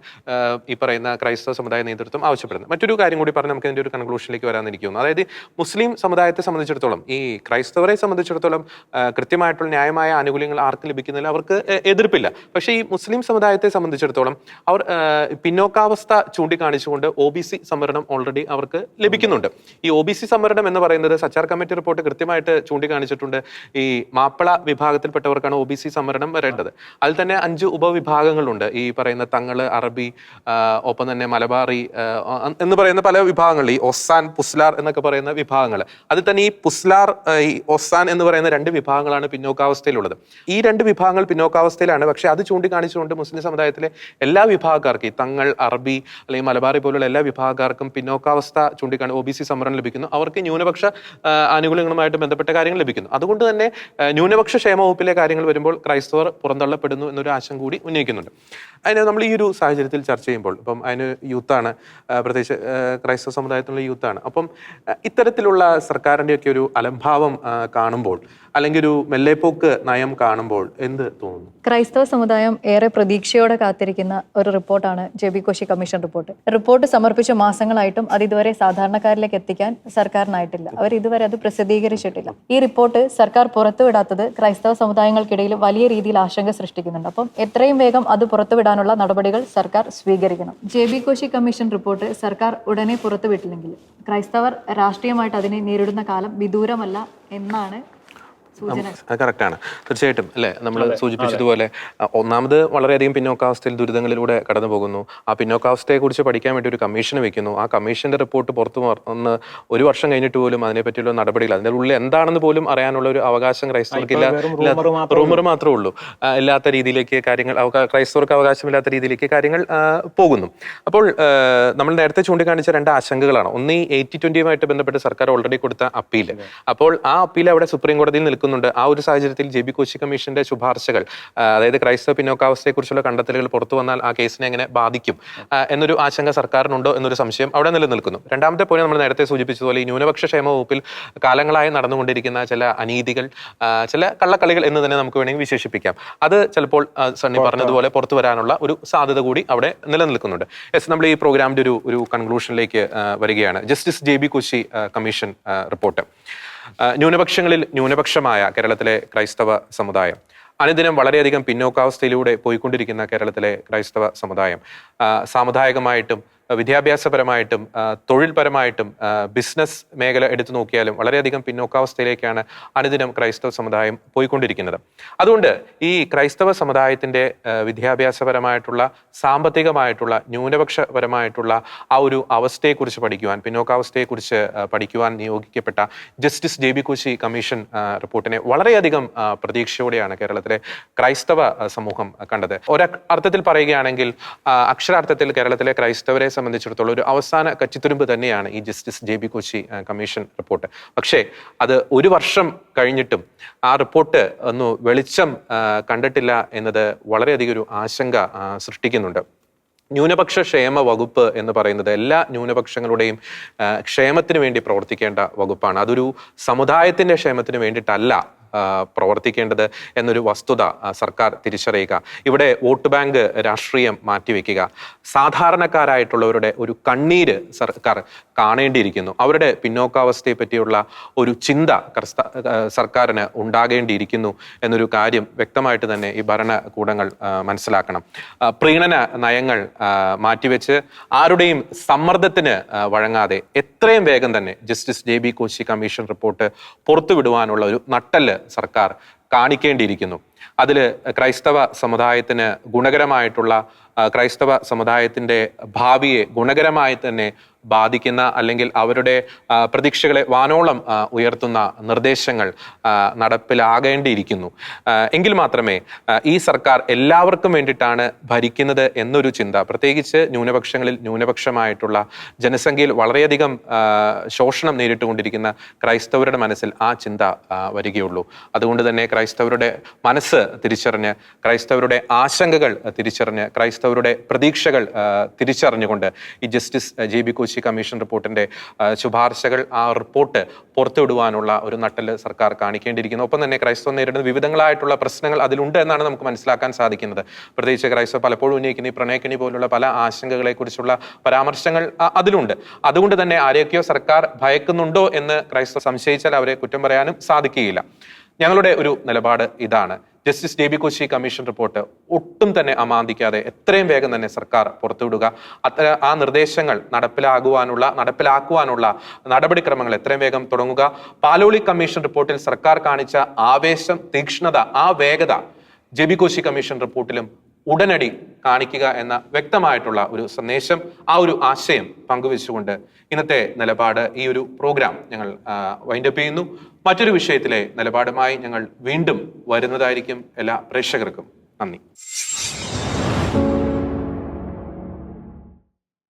ഈ പറയുന്ന ക്രൈസ്തവ സമുദായ നേതൃത്വം ആവശ്യപ്പെടുന്നത്. മറ്റൊരു കാര്യം കൂടി പറഞ്ഞ് നമുക്ക് ഇതിന്റെ ഒരു കൺക്ലൂഷനിലേക്ക് വരാനിരിക്കുന്നു. അതായത് മുസ്ലിം സമുദായത്തെ സംബന്ധിച്ചിടത്തോളം ഈ ക്രൈസ്തവരെ സംബന്ധിച്ചിടത്തോളം കൃത്യമായിട്ടുള്ള ന്യായമായ ആനുകൂല്യങ്ങൾ ആർക്ക് ലഭിക്കുന്നില്ല അവർക്ക് എതിർപ്പില്ല. പക്ഷേ ഈ മുസ്ലിം സമുദായത്തെ സംബന്ധിച്ചിടത്തോളം അവർ പിന്നോക്കാവസ്ഥ ചൂണ്ടിക്കാണിച്ചുകൊണ്ട് ഒ ബി സി സംവരണം ഓൾറെഡി അവർക്ക് ലഭിക്കുന്നുണ്ട്. ഈ ഒ ബി സി സംവരണം എന്ന് പറയുന്നത് സച്ചാർ കമ്മിറ്റി റിപ്പോർട്ട് കൃത്യമായിട്ട് ചൂണ്ടിക്കാണിച്ചിട്ടുണ്ട്. ഈ മാപ്പിള വിഭാഗത്തിൽപ്പെട്ടവർക്കാണ് ഒ ബി സി സംവരണം വരേണ്ടത്. അതിൽ തന്നെ അഞ്ച് ഉപവിഭാഗങ്ങളുണ്ട്. ഈ പറയുന്ന തങ്ങൾ അറബി ഒപ്പം തന്നെ മലബാറി എന്ന് പറയുന്ന പല വിഭാഗങ്ങൾ. ഈ ഒസാൻ പുസ്ലാർ എന്നൊക്കെ പറയുന്ന വിഭാഗങ്ങൾ. അതിൽ തന്നെ ഈ പുസ്ലാർ ഈ ഒസാൻ എന്ന് പറയുന്ന രണ്ട് വിഭാഗങ്ങളാണ് പിന്നോക്കാവസ്ഥയിലുള്ളത്. ഈ രണ്ട് വിഭാഗങ്ങൾ പിന്നോക്കാവസ്ഥയിലാണ്. പക്ഷെ അത് ചൂണ്ടിക്കാണിച്ചുകൊണ്ട് മുസ്ലിം സമുദായത്തിലെ എല്ലാ വിഭാഗക്കാർക്കും ഈ തങ്ങൾ അറബി അല്ലെങ്കിൽ മലബാറി പോലുള്ള എല്ലാ വിഭാഗക്കാർക്കും പിന്നോക്കാവസ്ഥ ചൂണ്ടിക്കാണ് ഒ ബി സി സംവരണം ലഭിക്കുന്നു. അവർക്ക് ന്യൂനപക്ഷ ആനുകൂല്യങ്ങളുമായിട്ട് ബന്ധപ്പെട്ട കാര്യങ്ങൾ ലഭിക്കുന്നു. അതുകൊണ്ട് തന്നെ ന്യൂനപക്ഷ ക്ഷേമ വകുപ്പിലെ കാര്യങ്ങൾ വരുമ്പോൾ ക്രൈസ്തവർ പുറന്തള്ളപ്പെടുന്നു എന്നൊരു ആശം കൂടി ഉന്നയിക്കുന്നുണ്ട്. അതിന് നമ്മൾ ഈ ഒരു സാഹചര്യത്തിൽ ചർച്ച ചെയ്യുമ്പോൾ ഇപ്പം അതിന് യൂത്താണ് പ്രത്യേകിച്ച് ക്രൈസ്തവ സമുദായത്തിലുള്ള യൂത്താണ്. അപ്പം ഇത്തരത്തിലുള്ള സർക്കാരിന്റെയൊക്കെ ഒരു അലംഭാവം കാണുമ്പോൾ അല്ലെങ്കിൽ ഒരു മെല്ലേപ്പോക്ക് നയം കാണുമ്പോൾ എന്ത് തോന്നുന്നു? ക്രൈസ്തവ സമുദായം ഏറെ പ്രതീക്ഷയോടെ കാത്തിരിക്കുന്ന ഒരു റിപ്പോർട്ടാണ് J B Koshy commission report. Report സമർപ്പിച്ച മാസങ്ങളായിട്ടും അത് ഇതുവരെ സാധാരണക്കാരിലേക്ക് എത്തിക്കാൻ സർക്കാരിനായിട്ടില്ല. അവർ ഇതുവരെ അത് പ്രസിദ്ധീകരിച്ചിട്ടില്ല. ഈ റിപ്പോർട്ട് സർക്കാർ പുറത്തുവിടാത്തത് ക്രൈസ്തവ സമുദായങ്ങൾക്കിടയിൽ വലിയ രീതിയിൽ ആശങ്ക സൃഷ്ടിക്കുന്നുണ്ട്. അപ്പം എത്രയും വേഗം അത് പുറത്തുവിടാനുള്ള നടപടികൾ സർക്കാർ സ്വീകരിക്കണം. J B Koshy commission report സർക്കാർ ഉടനെ പുറത്തുവിട്ടില്ലെങ്കിൽ ക്രൈസ്തവർ രാഷ്ട്രീയമായിട്ട് അതിനെ നേരിടുന്ന കാലം വിദൂരമല്ല എന്നാണ് സൂചന. കറക്റ്റാണ്. തീർച്ചയായിട്ടും അല്ലെ? നമ്മൾ സൂചിപ്പിച്ചതുപോലെ ഒന്നാമത് വളരെയധികം പിന്നോക്കാവസ്ഥയിൽ ദുരിതങ്ങളിലൂടെ കടന്നു പോകുന്നു ആ പിന്നോക്കാവസ്ഥയെ കുറിച്ച് പഠിക്കാൻ വേണ്ടി ഒരു കമ്മീഷൻ വെക്കുന്നു. ആ കമ്മീഷന്റെ റിപ്പോർട്ട് പുറത്തു വന്ന് ഒരു വർഷം കഴിഞ്ഞിട്ട് പോലും അതിനെപ്പറ്റിയുള്ള നടപടികൾ അതിന്റെ ഉള്ളിൽ എന്താണെന്ന് പോലും അറിയാനുള്ള ഒരു അവകാശം ക്രൈസ്തവർക്ക് ഇല്ല. വെറും rumor മാത്രമേ റൂമർ മാത്രമേ ഉള്ളൂ. ഇല്ലാത്ത രീതിയിലേക്ക് കാര്യങ്ങൾ ക്രൈസ്തവർക്ക് അവകാശമില്ലാത്ത രീതിയിലേക്ക് കാര്യങ്ങൾ പോകുന്നു. അപ്പോൾ നമ്മൾ നേരത്തെ ചൂണ്ടിക്കാണിച്ച രണ്ട് ആശങ്കകളാണ്. ഒന്ന് ഈ എയ്റ്റി ട്വന്റിയുമായിട്ട് ബന്ധപ്പെട്ട് സർക്കാർ ഓൾറെഡി കൊടുത്ത അപ്പീൽ അപ്പോൾ ആ അപ്പീൽ അവിടെ സുപ്രീം കോടതിയിൽ നിൽക്കുന്നുണ്ട് ആ ഒരു സാഹചര്യത്തിൽ ജെ ബി കോശി കമ്മീഷന്റെ ശുപാർശകൾ അതായത് ക്രൈസ്തവ പിന്നോക്കാവസ്ഥയെക്കുറിച്ചുള്ള കണ്ടെത്തലുകൾ പുറത്തു വന്നാൽ ആ കേസിനെ എങ്ങനെ ബാധിക്കും എന്നൊരു ആശങ്ക സർക്കാരിനുണ്ടോ എന്നൊരു സംശയം അവിടെ നിലനിൽക്കുന്നു. രണ്ടാമത്തെ പോയിന്റ് നമ്മൾ നേരത്തെ സൂചിപ്പിച്ചതുപോലെ ഈ ന്യൂനപക്ഷ ക്ഷേമ വകുപ്പിൽ കാലങ്ങളായി നടന്നുകൊണ്ടിരിക്കുന്ന ചില അനീതികൾ ചില കള്ളക്കളികൾ എന്ന് തന്നെ നമുക്ക് വേണമെങ്കിൽ വിശേഷിപ്പിക്കാം. അത് ചിലപ്പോൾ സണ്ണി പറഞ്ഞതുപോലെ പുറത്തു വരാനുള്ള ഒരു സാധ്യത കൂടി അവിടെ നിലനിൽക്കുന്നുണ്ട്. എസ് നമ്മൾ ഈ പ്രോഗ്രാമിന്റെ ഒരു ഒരു കൺക്ലൂഷനിലേക്ക് വരികയാണ്. Justice J B Koshy commission report. ന്യൂനപക്ഷങ്ങളിൽ ന്യൂനപക്ഷമായ കേരളത്തിലെ ക്രൈസ്തവ സമുദായം. അനുദിനം വളരെയധികം പിന്നോക്കാവസ്ഥയിലൂടെ പോയിക്കൊണ്ടിരിക്കുന്ന കേരളത്തിലെ ക്രൈസ്തവ സമുദായം. സാമുദായികമായിട്ടും വിദ്യാഭ്യാസപരമായിട്ടും തൊഴിൽപരമായിട്ടും ബിസിനസ് മേഖല എടുത്തു നോക്കിയാലും വളരെയധികം പിന്നോക്കാവസ്ഥയിലേക്കാണ് അനുദിനം ക്രൈസ്തവ സമുദായം പോയിക്കൊണ്ടിരിക്കുന്നത്. അതുകൊണ്ട് ഈ ക്രൈസ്തവ സമുദായത്തിന്റെ വിദ്യാഭ്യാസപരമായിട്ടുള്ള സാമ്പത്തികമായിട്ടുള്ള ന്യൂനപക്ഷപരമായിട്ടുള്ള ആ ഒരു അവസ്ഥയെക്കുറിച്ച് പഠിക്കുവാൻ പിന്നോക്കാവസ്ഥയെക്കുറിച്ച് പഠിക്കുവാൻ നിയോഗിക്കപ്പെട്ട justice J B Koshy commission റിപ്പോർട്ടിനെ വളരെയധികം പ്രതീക്ഷയോടെയാണ് കേരളത്തിലെ ക്രൈസ്തവ സമൂഹം കണ്ടത്. ഒരു അർത്ഥത്തിൽ പറയുകയാണെങ്കിൽ അക്ഷരാർത്ഥത്തിൽ കേരളത്തിലെ ക്രൈസ്തവരെ സംബന്ധിച്ചിടത്തോളം ഒരു അവസാന കച്ചിത്തുരുമ്പ് തന്നെയാണ് ഈ justice J B Koshy commission report. പക്ഷേ അത് ഒരു വർഷം കഴിഞ്ഞിട്ടും ആ റിപ്പോർട്ട് ഒന്ന് വെളിച്ചം കണ്ടിട്ടില്ല എന്നത് വളരെയധികം ഒരു ആശങ്ക സൃഷ്ടിക്കുന്നുണ്ട്. ന്യൂനപക്ഷ ക്ഷേമ വകുപ്പ് എന്ന് പറയുന്നത് എല്ലാ ന്യൂനപക്ഷങ്ങളുടെയും ക്ഷേമത്തിന് വേണ്ടി പ്രവർത്തിക്കേണ്ട വകുപ്പാണ്. അതൊരു സമുദായത്തിന്റെ ക്ഷേമത്തിന് വേണ്ടിയിട്ടല്ല പ്രവർത്തിക്കേണ്ടത് എന്നൊരു വസ്തുത സർക്കാർ തിരിച്ചറിയുക. ഇവിടെ വോട്ട് ബാങ്ക് രാഷ്ട്രീയം മാറ്റിവെക്കുക. സാധാരണക്കാരായിട്ടുള്ളവരുടെ ഒരു കണ്ണീര് സർക്കാർ കാണേണ്ടിയിരിക്കുന്നു. അവരുടെ പിന്നോക്കാവസ്ഥയെ പറ്റിയുള്ള ഒരു ചിന്ത സർക്കാരിന് ഉണ്ടാകേണ്ടിയിരിക്കുന്നു എന്നൊരു കാര്യം വ്യക്തമായിട്ട് തന്നെ ഈ ഭരണകൂടങ്ങൾ മനസ്സിലാക്കണം. പ്രീണന നയങ്ങൾ മാറ്റിവെച്ച് ആരുടെയും സമ്മർദ്ദത്തിന് വഴങ്ങാതെ എത്രയും വേഗം തന്നെ justice J B Koshy commission report പുറത്തുവിടുവാനുള്ള ഒരു നട്ടൽ സർക്കാർ കാണിക്കേണ്ടിയിരിക്കുന്നു. അതിൽ ക്രൈസ്തവ സമുദായത്തിന് ഗുണകരമായിട്ടുള്ള ക്രൈസ്തവ സമുദായത്തിന്റെ ഭാവിയെ ഗുണകരമായി തന്നെ ബാധിക്കുന്ന അല്ലെങ്കിൽ അവരുടെ പ്രതീക്ഷകളെ വാനോളം ഉയർത്തുന്ന നിർദ്ദേശങ്ങൾ നടപ്പിലാകേണ്ടിയിരിക്കുന്നു. എങ്കിൽ മാത്രമേ ഈ സർക്കാർ എല്ലാവർക്കും വേണ്ടിയിട്ടാണ് ഭരിക്കുന്നത് എന്നൊരു ചിന്ത പ്രത്യേകിച്ച് ന്യൂനപക്ഷങ്ങളിൽ ന്യൂനപക്ഷമായിട്ടുള്ള ജനസംഖ്യയിൽ വളരെയധികം ശോഷണം നേരിട്ടുകൊണ്ടിരിക്കുന്ന ക്രൈസ്തവരുടെ മനസ്സിൽ ആ ചിന്ത വരികയുള്ളൂ. അതുകൊണ്ട് തന്നെ ക്രൈസ്തവരുടെ മനസ്സ് തിരിച്ചറിഞ്ഞ് ക്രൈസ്തവരുടെ ആശങ്കകൾ തിരിച്ചറിഞ്ഞ് ക്രൈസ്തവരുടെ പ്രതീക്ഷകൾ തിരിച്ചറിഞ്ഞുകൊണ്ട് ഈ justice J B Koshy commission റിപ്പോർട്ടിന്റെ ശുപാർശകൾ ആ റിപ്പോർട്ട് പുറത്തുവിടുവാനുള്ള ഒരു നട്ടൽ സർക്കാർ കാണിക്കേണ്ടിയിരിക്കുന്നു. ഒപ്പം തന്നെ ക്രൈസ്തവ നേരിടുന്ന വിവിധങ്ങളായിട്ടുള്ള പ്രശ്നങ്ങൾ അതിലുണ്ട് എന്നാണ് നമുക്ക് മനസ്സിലാക്കാൻ സാധിക്കുന്നത്. പ്രത്യേകിച്ച് ക്രൈസ്തവ പലപ്പോഴും ഉന്നയിക്കുന്ന ഈ പ്രണയക്കിണി പോലുള്ള പല ആശങ്കകളെക്കുറിച്ചുള്ള പരാമർശങ്ങൾ അതിലുണ്ട്. അതുകൊണ്ട് തന്നെ ആരെയൊക്കെയോ സർക്കാർ ഭയക്കുന്നുണ്ടോ എന്ന് ക്രൈസ്തവ സംശയിച്ചാൽ അവരെ കുറ്റം പറയാനും സാധിക്കുകയില്ല. ഞങ്ങളുടെ ഒരു നിലപാട് ഇതാണ്. Justice D B Koshy commission report ഒട്ടും തന്നെ അമാന്തിക്കാതെ എത്രയും വേഗം തന്നെ സർക്കാർ പുറത്തുവിടുക. അത്ര ആ നിർദ്ദേശങ്ങൾ നടപ്പിലാകുവാനുള്ള നടപ്പിലാക്കുവാനുള്ള നടപടിക്രമങ്ങൾ എത്രയും വേഗം തുടങ്ങുക. പാലോളി കമ്മീഷൻ റിപ്പോർട്ടിൽ സർക്കാർ കാണിച്ച ആവേശം തീക്ഷ്ണത ആ വേഗത ജെബി കോശി കമ്മീഷൻ റിപ്പോർട്ടിലും ഉടനടി കാണിക്കുക എന്ന വ്യക്തമായിട്ടുള്ള ഒരു സന്ദേശം ആ ഒരു ആശയം പങ്കുവെച്ചുകൊണ്ട് ഇന്നത്തെ നിലപാട് ഈ ഒരു പ്രോഗ്രാം ഞങ്ങൾ വൈൻഡപ്പ് ചെയ്യുന്നു. മറ്റൊരു വിഷയത്തിലെ നിലപാടുമായി ഞങ്ങൾ വീണ്ടും വരുന്നതായിരിക്കും. എല്ലാ പ്രേക്ഷകർക്കും നന്ദി.